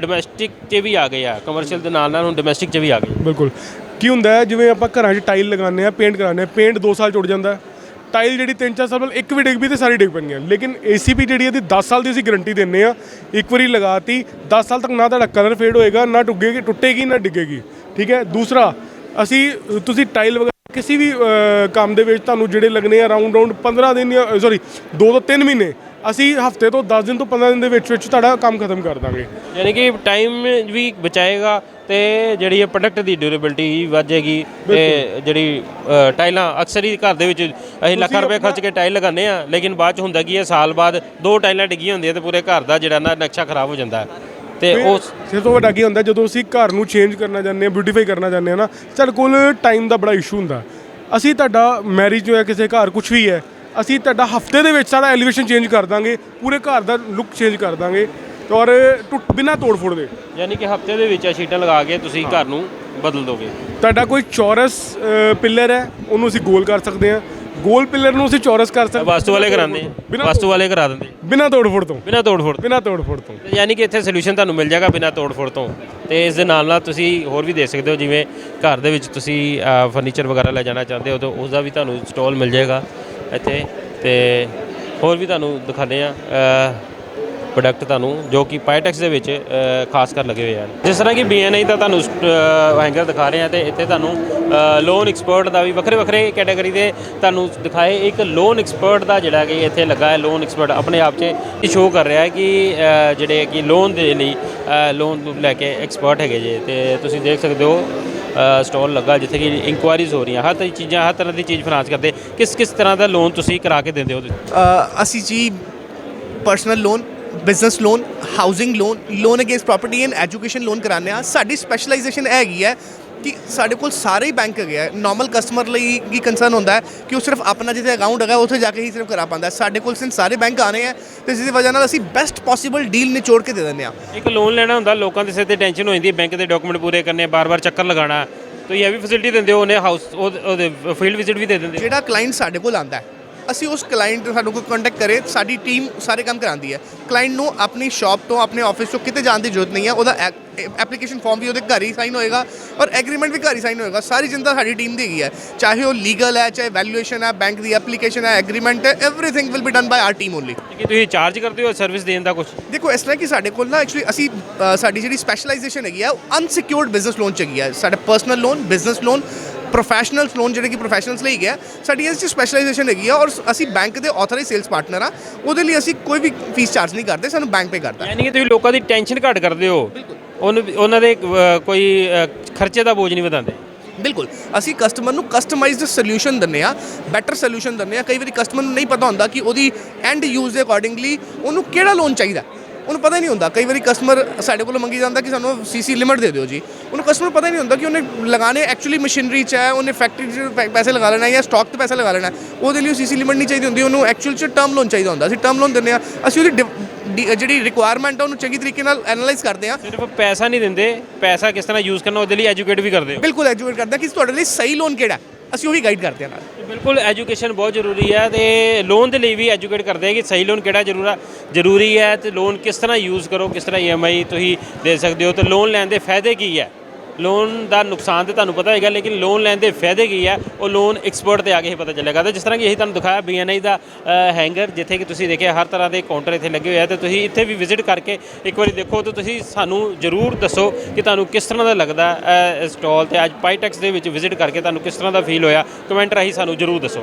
ਡੋਮੈਸਟਿਕ 'ਚ ਵੀ ਆ ਗਏ ਆ। ਕਮਰਸ਼ੀਅਲ ਦੇ ਨਾਲ ਨਾਲ ਹੁਣ ਡੋਮੈਸਟਿਕ 'ਚ ਵੀ ਆ ਗਏ ਬਿਲਕੁਲ। ਕੀ ਹੁੰਦਾ ਹੈ ਜਿਵੇਂ ਆਪਾਂ ਘਰਾਂ 'ਚ ਟਾਈਲ ਲਗਾਉਂਦੇ ਆ ਪੇਂਟ ਕਰਾਉਂਦੇ ਆ ਪੇਂਟ 2 ਸਾਲ 'ਚ ਉੱਡ ਜਾਂਦਾ ਹੈ। ਟਾਈਲ ਜਿਹੜੀ 3-4 ਸਾਲ ਬਾਅਦ ਇੱਕ ਵੀ ਡਿੱਗ ਪਈ ਤੇ ਸਾਰੀ ਡਿੱਗ ਪੈਣਗੀਆਂ ਲੇਕਿਨ ACP ਜਿਹੜੀ ਇਹਦੀ 10 ਸਾਲ ਦੀ ਅਸੀਂ ਗਾਰੰਟੀ ਦਿੰਨੇ ਆ ਇੱਕ ਵਾਰੀ ਲਗਾਤੀ 10 ਸਾਲ ਤੱਕ ਨਾ ਤੁਹਾਡਾ ਕਲਰ ਫੇਡ ਹੋਏਗਾ, ਨਾ ਟੁੱਗੇਗੀ ਟੁੱਟੇਗੀ, ਨਾ ਡਿੱਗੇਗੀ। ਠੀਕ ਹੈ? ਦੂਸਰਾ, ਅਸੀਂ, ਤੁਸੀਂ ਟਾਈਲ ਵਗੈਰਾ ਕਿਸੇ ਵੀ ਕੰਮ ਦੇ ਵਿੱਚ ਤੁਹਾਨੂੰ ਜਿਹੜੇ ਲੱਗਣੇ ਆ ਰਾਉਂਡ ਰਾਉਂਡ 15 ਦਿਨ ਜਾਂ ਸੌਰੀ 2 ਤੋਂ 3 ਮਹੀਨੇ ਅਸੀਂ ਹਫ਼ਤੇ ਤੋਂ 10 ਦਿਨ ਤੋਂ 15 ਦਿਨ ਦੇ ਵਿੱਚ ਵਿੱਚ ਤੁਹਾਡਾ ਕੰਮ ਖਤਮ ਕਰ ਦਾਂਗੇ। ਯਾਨੀ ਕਿ ਟਾਈਮ ਵੀ ਬਚਾਏਗਾ ਤੇ ਜਿਹੜੀ ਇਹ ਪ੍ਰੋਡਕਟ ਦੀ ਡਿਊਰੇਬਿਲਟੀ ਵਧੇਗੀ ਤੇ ਜਿਹੜੀ ਟਾਈਲਾਂ ਅਕਸਰ ਹੀ ਘਰ ਦੇ ਵਿੱਚ ਅਸੀਂ ਲੱਖਾਂ ਰੁਪਏ ਖਰਚ ਕੇ ਟਾਈਲ ਲਗਾਉਂਦੇ ਆ ਲੇਕਿਨ ਬਾਅਦ ਚ ਹੁੰਦਾ ਕੀ ਹੈ ਸਾਲ ਬਾਅਦ ਦੋ ਟਾਈਲਾਂ ਡਿੱਗੀਆਂ ਹੁੰਦੀਆਂ ਤੇ ਪੂਰੇ ਘਰ ਦਾ ਜਿਹੜਾ ਨਾ ਨਕਸ਼ਾ ਖਰਾਬ ਹੋ ਜਾਂਦਾ ਤੇ ਉਸ ਸਭ ਤੋਂ ਵੱਡਾ ਕੀ ਹੁੰਦਾ ਜਦੋਂ ਅਸੀਂ ਘਰ ਨੂੰ ਚੇਂਜ ਕਰਨਾ ਚਾਹੁੰਦੇ ਹਾਂ ਬਿਊਟੀਫਾਈ ਕਰਨਾ ਚਾਹੁੰਦੇ ਹਾਂ ਨਾ ਸਾਡੇ ਕੋਲ ਟਾਈਮ ਦਾ ਬੜਾ ਇਸ਼ੂ ਹੁੰਦਾ। ਅਸੀਂ ਤੁਹਾਡਾ ਮੈਰਿਜ ਹੋਇਆ ਕਿਸੇ ਘਰ ਕੁਝ ਵੀ ਹੈ ਅਸੀਂ ਤੁਹਾਡਾ ਹਫ਼ਤੇ ਦੇ ਵਿੱਚ ਸਾਰਾ ਐਲੀਵੇਸ਼ਨ ਚੇਂਜ ਕਰ ਦਾਂਗੇ ਪੂਰੇ ਘਰ ਦਾ ਲੁੱਕ ਚੇਂਜ ਕਰ ਦਾਂਗੇ ਔਰ ਟੁੱਟ ਬਿਨਾ ਤੋੜ ਫੋੜ ਦੇ। ਯਾਨੀ ਕਿ ਹਫ਼ਤੇ ਦੇ ਵਿੱਚ ਇਹ ਸ਼ੀਟਾਂ ਲਗਾ ਕੇ ਤੁਸੀਂ ਘਰ ਨੂੰ ਬਦਲ ਦੋਗੇ। ਤੁਹਾਡਾ ਕੋਈ ਚੌਰਸ ਪਿੱਲਰ ਹੈ ਉਹਨੂੰ ਅਸੀਂ ਗੋਲ ਕਰ ਸਕਦੇ ਹਾਂ। ਗੋਲ ਪਿੱਲਰ ਨੂੰ ਅਸੀਂ ਚੌਰਸ ਕਰ ਸਕਦੇ ਵਾਸਤੂ ਵਾਲੇ ਕਰਾਉਂਦੇ ਆ ਬਿਨਾਂ ਵਾਸਤੂ ਵਾਲੇ ਕਰਾ ਦਿੰਦੇ। ਬਿਨਾ ਤੋੜ ਫੋੜ ਤੋਂ। ਬਿਨਾਂ ਤੋੜ ਫੋੜ ਬਿਨਾ ਤੋੜ ਫੋੜ ਤੋਂ। ਤੇ ਯਾਨੀ ਕਿ ਇੱਥੇ ਸੋਲੂਸ਼ਨ ਤੁਹਾਨੂੰ ਮਿਲ ਜਾਏਗਾ ਬਿਨਾਂ ਤੋੜ ਫੋੜ ਤੋਂ। ਤੇ ਇਸ ਦੇ ਨਾਲ ਨਾਲ ਤੁਸੀਂ ਹੋਰ ਵੀ ਦੇ ਸਕਦੇ ਹੋ ਜਿਵੇਂ ਘਰ ਦੇ ਵਿੱਚ ਤੁਸੀਂ ਫਰਨੀਚਰ ਵਗੈਰਾ ਲੈ ਜਾਣਾ ਚਾਹੁੰਦੇ ਹੋ ਤਾਂ ਉਸ ਦਾ ਵੀ ਤੁਹਾਨੂੰ ਸਟਾਲ ਮਿਲ ਜਾਏਗਾ। ਇੱਥੇ। ਤੇ ਹੋਰ ਵੀ ਤੁਹਾਨੂੰ ਦਿਖਾਉਂਦੇ ਆ ਪ੍ਰੋਡਕਟ ਤੁਹਾਨੂੰ ਜੋ ਕਿ ਪਾਈਟੈਕਸ ਦੇ ਵਿੱਚ ਖਾਸ ਕਰ ਲੱਗੇ ਹੋਏ ਹਨ। ਜਿਸ ਤਰ੍ਹਾਂ ਕਿ ਬੀਐਨਆਈ ਦਾ ਤੁਹਾਨੂੰ ਹੈਂਗਰ ਦਿਖਾ ਰਹੇ ਆ ਤੇ ਇੱਥੇ ਤੁਹਾਨੂੰ ਲੋਨ ਐਕਸਪਰਟ ਦਾ ਵੀ ਵੱਖਰੇ ਵੱਖਰੇ ਕੈਟਾਗਰੀ ਦੇ ਤੁਹਾਨੂੰ ਦਿਖਾਏ। ਇੱਕ ਲੋਨ ਐਕਸਪਰਟ ਦਾ ਜਿਹੜਾ ਕਿ ਇੱਥੇ ਲੱਗਾ ਹੈ ਲੋਨ ਐਕਸਪਰਟ ਆਪਣੇ ਆਪ 'ਚ ਇਹ ਸ਼ੋਅ ਕਰ ਰਿਹਾ ਹੈ ਕਿ ਅ, ਜਿਹੜੇ ਕਿ ਲੋਨ ਦੇ ਲਈ ਲੋਨ ਲੈ ਕੇ ਐਕਸਪਰਟ ਹੈਗੇ ਜੇ। ਤੇ ਤੁਸੀਂ ਦੇਖ ਸਕਦੇ ਹੋ ਸਟਾਲ ਲੱਗਾ ਜਿੱਥੇ ਕਿ ਇਨਕੁਆਇਰੀਜ਼ ਹੋ ਰਹੀਆਂ। ਹਰ ਤਰ੍ਹਾਂ ਦੀ ਚੀਜ਼ਾਂ, ਹਰ ਤਰ੍ਹਾਂ ਦੀ ਚੀਜ਼ ਫਾਈਨਾਂਸ ਕਰਦੇ। ਕਿਸ ਕਿਸ ਤਰ੍ਹਾਂ ਦਾ ਲੋਨ ਤੁਸੀਂ ਕਰਾ ਕੇ ਦਿੰਦੇ ਹੋ ਅਸੀਂ ਜੀ personal loan business loan housing loan loan against property and education loan ਕਰਾਉਂਦੇ ਆ ਸਾਡੀ ਸਪੈਸ਼ਲਾਈਜੇਸ਼ਨ ਹੈਗੀ ਹੈ ਕਿ ਸਾਡੇ ਕੋਲ ਸਾਰੇ ਹੀ ਬੈਂਕ ਹੈਗੇ ਆ ਨਾਰਮਲ ਕਸਟਮਰ ਲਈ ਕੀ ਕੰਸਰਨ ਹੁੰਦਾ ਹੈ ਕਿ ਉਹ ਸਿਰਫ ਆਪਣਾ ਜਿੱਥੇ ਅਕਾਊਂਟ ਹੈਗਾ ਉੱਥੇ ਜਾ ਕੇ ਹੀ ਸਿਰਫ ਕਰਾ ਪਾਉਂਦਾ। ਸਾਡੇ ਕੋਲ ਸਿਰਫ ਸਾਰੇ ਬੈਂਕ ਆਣੇ ਆ ਤੇ ਜਿਸ ਦੀ ਵਜ੍ਹਾ ਨਾਲ ਅਸੀਂ ਬੈਸਟ ਪੋਸੀਬਲ ਡੀਲ ਨਿਚੋੜ ਕੇ ਦੇ ਦਿੰਦੇ ਆ ਇੱਕ ਲੋਨ ਲੈਣਾ ਹੁੰਦਾ ਲੋਕਾਂ ਦੇ ਸਿਰ ਤੇ ਟੈਨਸ਼ਨ ਹੋ ਜਾਂਦੀ ਹੈ ਬੈਂਕ ਦੇ ਡਾਕੂਮੈਂਟ ਪੂਰੇ ਕਰਨੇ ਬਾਰ-ਬਾਰ ਚੱਕਰ ਲਗਾਉਣਾ ਤੁਸੀਂ ਇਹ ਵੀ ਫੈਸਿਲਿਟੀ ਦਿੰਦੇ ਹੋ ਉਹਨੇ ਹਾਊਸ ਉਹਦੇ ਫੀਲਡ ਵਿਜ਼ਿਟ ਵੀ ਦੇ ਦਿੰਦੇ। ਜਿਹੜਾ ਕਲਾਇੰਟ ਸਾਡੇ ਕੋਲ ਆਂਦਾ ਹੈ ਅਸੀਂ ਉਸ ਕਲਾਇੰਟ ਸਾਨੂੰ ਕੋਈ ਕੰਟੈਕਟ ਕਰੇ ਸਾਡੀ ਟੀਮ ਸਾਰੇ ਕੰਮ ਕਰਾਉਂਦੀ ਹੈ। ਕਲਾਇੰਟ ਨੂੰ ਆਪਣੀ ਸ਼ਾਪ ਤੋਂ ਆਪਣੇ ਆਫਿਸ ਤੋਂ ਕਿਤੇ ਜਾਣ ਦੀ ਜ਼ਰੂਰਤ ਨਹੀਂ ਹੈ। ਉਹਦਾ ਐਪਲੀਕੇਸ਼ਨ ਫਾਰਮ ਵੀ ਉਹਦੇ ਘਰ ਹੀ ਸਾਈਨ ਹੋਏਗਾ ਔਰ ਐਗਰੀਮੈਂਟ ਵੀ ਘਰ ਹੀ ਸਾਈਨ ਹੋਏਗਾ। ਸਾਰੀ ਜਿੰਦਾ ਸਾਡੀ ਟੀਮ ਦੀ ਹੈਗੀ ਹੈ। ਚਾਹੇ ਉਹ ਲੀਗਲ ਹੈ ਚਾਹੇ ਵੈਲਿਊਏਸ਼ਨ ਹੈ ਬੈਂਕ ਦੀ ਐਪਲੀਕੇਸ਼ਨ ਹੈ ਐਗਰੀਮੈਂਟ ਹੈ everything will be done by our team only ਕਿ ਤੁਸੀਂ ਚਾਰਜ ਕਰਦੇ ਹੋ ਸਰਵਿਸ ਦੇਣ ਦਾ ਕੁਝ ਦੇਖੋ ਇਸ ਤਰ੍ਹਾਂ ਕਿ ਸਾਡੇ ਕੋਲ ਨਾ ਐਕਚੁਅਲੀ ਅਸੀਂ ਸਾਡੀ ਜਿਹੜੀ ਸਪੈਸ਼ਲਾਈਜੇਸ਼ਨ ਹੈਗੀ ਆ ਅਨਸਿਕਿਉਰਡ ਬਿਜ਼ਨਸ ਲੋਨ ਚ ਹੈਗੀ ਆ ਸਾਡਾ personal loan business loan professional loan ਜਿਹੜੇ ਕਿ ਪ੍ਰੋਫੈਸ਼ਨਲਸ ਲਈ ਗਿਆ ਸਾਡੀ ਇਸ ਚ ਸਪੈਸ਼ਲਾਈਜੇਸ਼ਨ ਹੈਗੀ ਆ ਔਰ ਅਸੀਂ ਬੈਂਕ ਦੇ ਆਥੋਰਾਈਜ਼ ਸੇਲਸ ਪਾਰਟਨਰ ਆ ਉਹਦੇ ਲਈ ਅਸੀਂ ਕੋਈ ਵੀ ਫੀਸ ਚਾਰਜ ਨਹੀਂ ਕਰਦੇ ਸਾਨੂੰ ਬੈਂਕ ਪੇ ਕਰਦਾ। ਯਾਨੀ ਕਿ ਤੁਸੀਂ ਲੋਕਾਂ ਦੀ ਟੈਨਸ਼ਨ ਘੱਟ ਕਰਦੇ ਹੋ। ਉਹਨੂੰ ਉਹਨਾਂ ਦੇ ਕੋਈ ਖਰਚੇ ਦਾ ਬੋਝ ਨਹੀਂ ਵਧਾਉਂਦੇ। ਬਿਲਕੁਲ। ਅਸੀਂ ਕਸਟਮਰ ਨੂੰ ਕਸਟਮਾਈਜ਼ਡ ਸੋਲੂਸ਼ਨ ਦਿੰਨੇ ਆ ਬੈਟਰ ਸੋਲੂਸ਼ਨ ਦਿੰਨੇ ਆ। ਕਈ ਵਾਰੀ ਕਸਟਮਰ ਨੂੰ ਨਹੀਂ ਪਤਾ ਹੁੰਦਾ ਕਿ ਉਹਦੀ ਐਂਡ ਯੂਜ਼ ਦੇ ਅਕੋਰਡਿੰਗਲੀ ਉਹਨੂੰ ਕਿਹੜਾ ਲੋਨ ਚਾਹੀਦਾ। ਉਹਨੂੰ ਪਤਾ ਹੀ ਨਹੀਂ ਹੁੰਦਾ। ਕਈ ਵਾਰੀ ਕਸਟਮਰ ਸਾਡੇ ਕੋਲੋਂ ਮੰਗੀ ਜਾਂਦਾ ਕਿ ਸਾਨੂੰ ਸੀਸੀ ਲਿਮਟ ਦੇ ਦਿਓ ਜੀ। ਉਹਨੂੰ ਕਸਟਮਰ ਪਤਾ ਹੀ ਨਹੀਂ ਹੁੰਦਾ ਕਿ ਉਹਨੇ ਲਗਾਣੇ ਐਕਚੁਅਲੀ ਮਸ਼ੀਨਰੀ ਚ ਹੈ ਉਹਨੇ ਫੈਕਟਰੀ ਚ ਪੈਸੇ ਲਗਾ ਲੈਣਾ ਜਾਂ ਸਟਾਕ ਤੇ ਪੈਸੇ ਲਗਾ ਲੈਣਾ। ਉਹਦੇ ਲਈ ਸੀਸੀ ਲਿਮਟ ਨਹੀਂ ਚਾਹੀਦੀ ਹੁੰਦੀ ਉਹਨੂੰ ਐਕਚੁਅਲ ਚ ਟਰਮ ਲੋਨ ਚਾਹੀਦਾ ਹੁੰਦਾ। ਅਸੀਂ ਟਰਮ ਲੋਨ ਦਿੰਨੇ ਆ ਅਸੀਂ ਉਹਦੀ ਜਿਹੜੀ ਰਿਕੁਆਇਰਮੈਂਟ ਹੈ ਉਹਨੂੰ ਚੰਗੀ ਤਰੀਕੇ ਨਾਲ ਐਨਾਲਾਈਜ਼ ਕਰਦੇ ਆ ਸਿਰਫ ਪੈਸਾ ਨਹੀਂ ਦਿੰਦੇ ਪੈਸਾ ਕਿਸ ਤਰ੍ਹਾਂ ਯੂਜ਼ ਕਰਨਾ ਉਹਦੇ ਲਈ ਐਜੂਕੇਟ ਵੀ ਕਰਦੇ ਬਿਲਕੁਲ ਐਜੂਕੇਟ ਕਰਦੇ ਆ ਕਿ ਤੁਹਾਡੇ ਲਈ ਸਹੀ ਲੋਨ ਕਿਹੜਾ। ਅਸੀਂ ਉਹੀ ਗਾਈਡ ਕਰਦੇ ਆ ਨਾਲ। ਬਿਲਕੁਲ ਐਜੂਕੇਸ਼ਨ ਬਹੁਤ ਜ਼ਰੂਰੀ ਹੈ ਤੇ ਲੋਨ ਦੇ ਲਈ ਵੀ ਐਜੂਕੇਟ ਕਰਦੇ ਆ ਕਿ ਸਹੀ ਲੋਨ ਕਿਹੜਾ ਜ਼ਰੂਰਾ, ਜ਼ਰੂਰੀ ਹੈ ਤੇ ਲੋਨ ਕਿਸ ਤਰ੍ਹਾਂ ਯੂਜ਼ ਕਰੋ, ਕਿਸ ਤਰ੍ਹਾਂ ਈਐਮਆਈ ਤੁਸੀਂ ਦੇ ਸਕਦੇ ਹੋ ਤੇ ਲੋਨ ਲੈਣ ਦੇ ਫਾਇਦੇ ਕੀ ਹੈ? ਲੋਨ ਦਾ ਨੁਕਸਾਨ ਤੇ ਤੁਹਾਨੂੰ ਪਤਾ ਹੈਗਾ, ਲੇਕਿਨ ਲੋਨ ਲੈਣ ਦੇ ਫਾਇਦੇ ਕੀ ਹੈ ਉਹ ਲੋਨ ਐਕਸਪਰਟ ਤੇ ਆ ਕੇ ਹੀ ਪਤਾ ਚੱਲੇਗਾ। ਤੇ ਜਿਸ ਤਰ੍ਹਾਂ ਕਿ ਇਹ ਤੁਹਾਨੂੰ ਦਿਖਾਇਆ ਬੀਐਨਆਈ ਦਾ ਹੈਂਗਰ ਜਿੱਥੇ ਕਿ ਤੁਸੀਂ ਦੇਖਿਆ ਹਰ ਤਰ੍ਹਾਂ ਦੇ ਕਾਊਂਟਰ ਇੱਥੇ ਲੱਗੇ ਹੋਏ ਆ। ਤੇ ਤੁਸੀਂ ਇੱਥੇ ਵੀ ਵਿਜ਼ਿਟ ਕਰਕੇ ਇੱਕ ਵਾਰੀ ਦੇਖੋ, ਤੇ ਤੁਸੀਂ ਸਾਨੂੰ ਜ਼ਰੂਰ ਦੱਸੋ ਕਿ ਤੁਹਾਨੂੰ ਕਿਸ ਤਰ੍ਹਾਂ ਦਾ ਲੱਗਦਾ ਸਟਾਲ ਤੇ। ਅੱਜ ਪਾਈਟੈਕਸ ਦੇ ਵਿੱਚ ਵਿਜ਼ਿਟ ਕਰਕੇ ਤੁਹਾਨੂੰ ਕਿਸ ਤਰ੍ਹਾਂ ਦਾ ਫੀਲ ਹੋਇਆ? ਕਮੈਂਟ ਰਾਹੀਂ ਸਾਨੂੰ ਜ਼ਰੂਰ ਦੱਸੋ।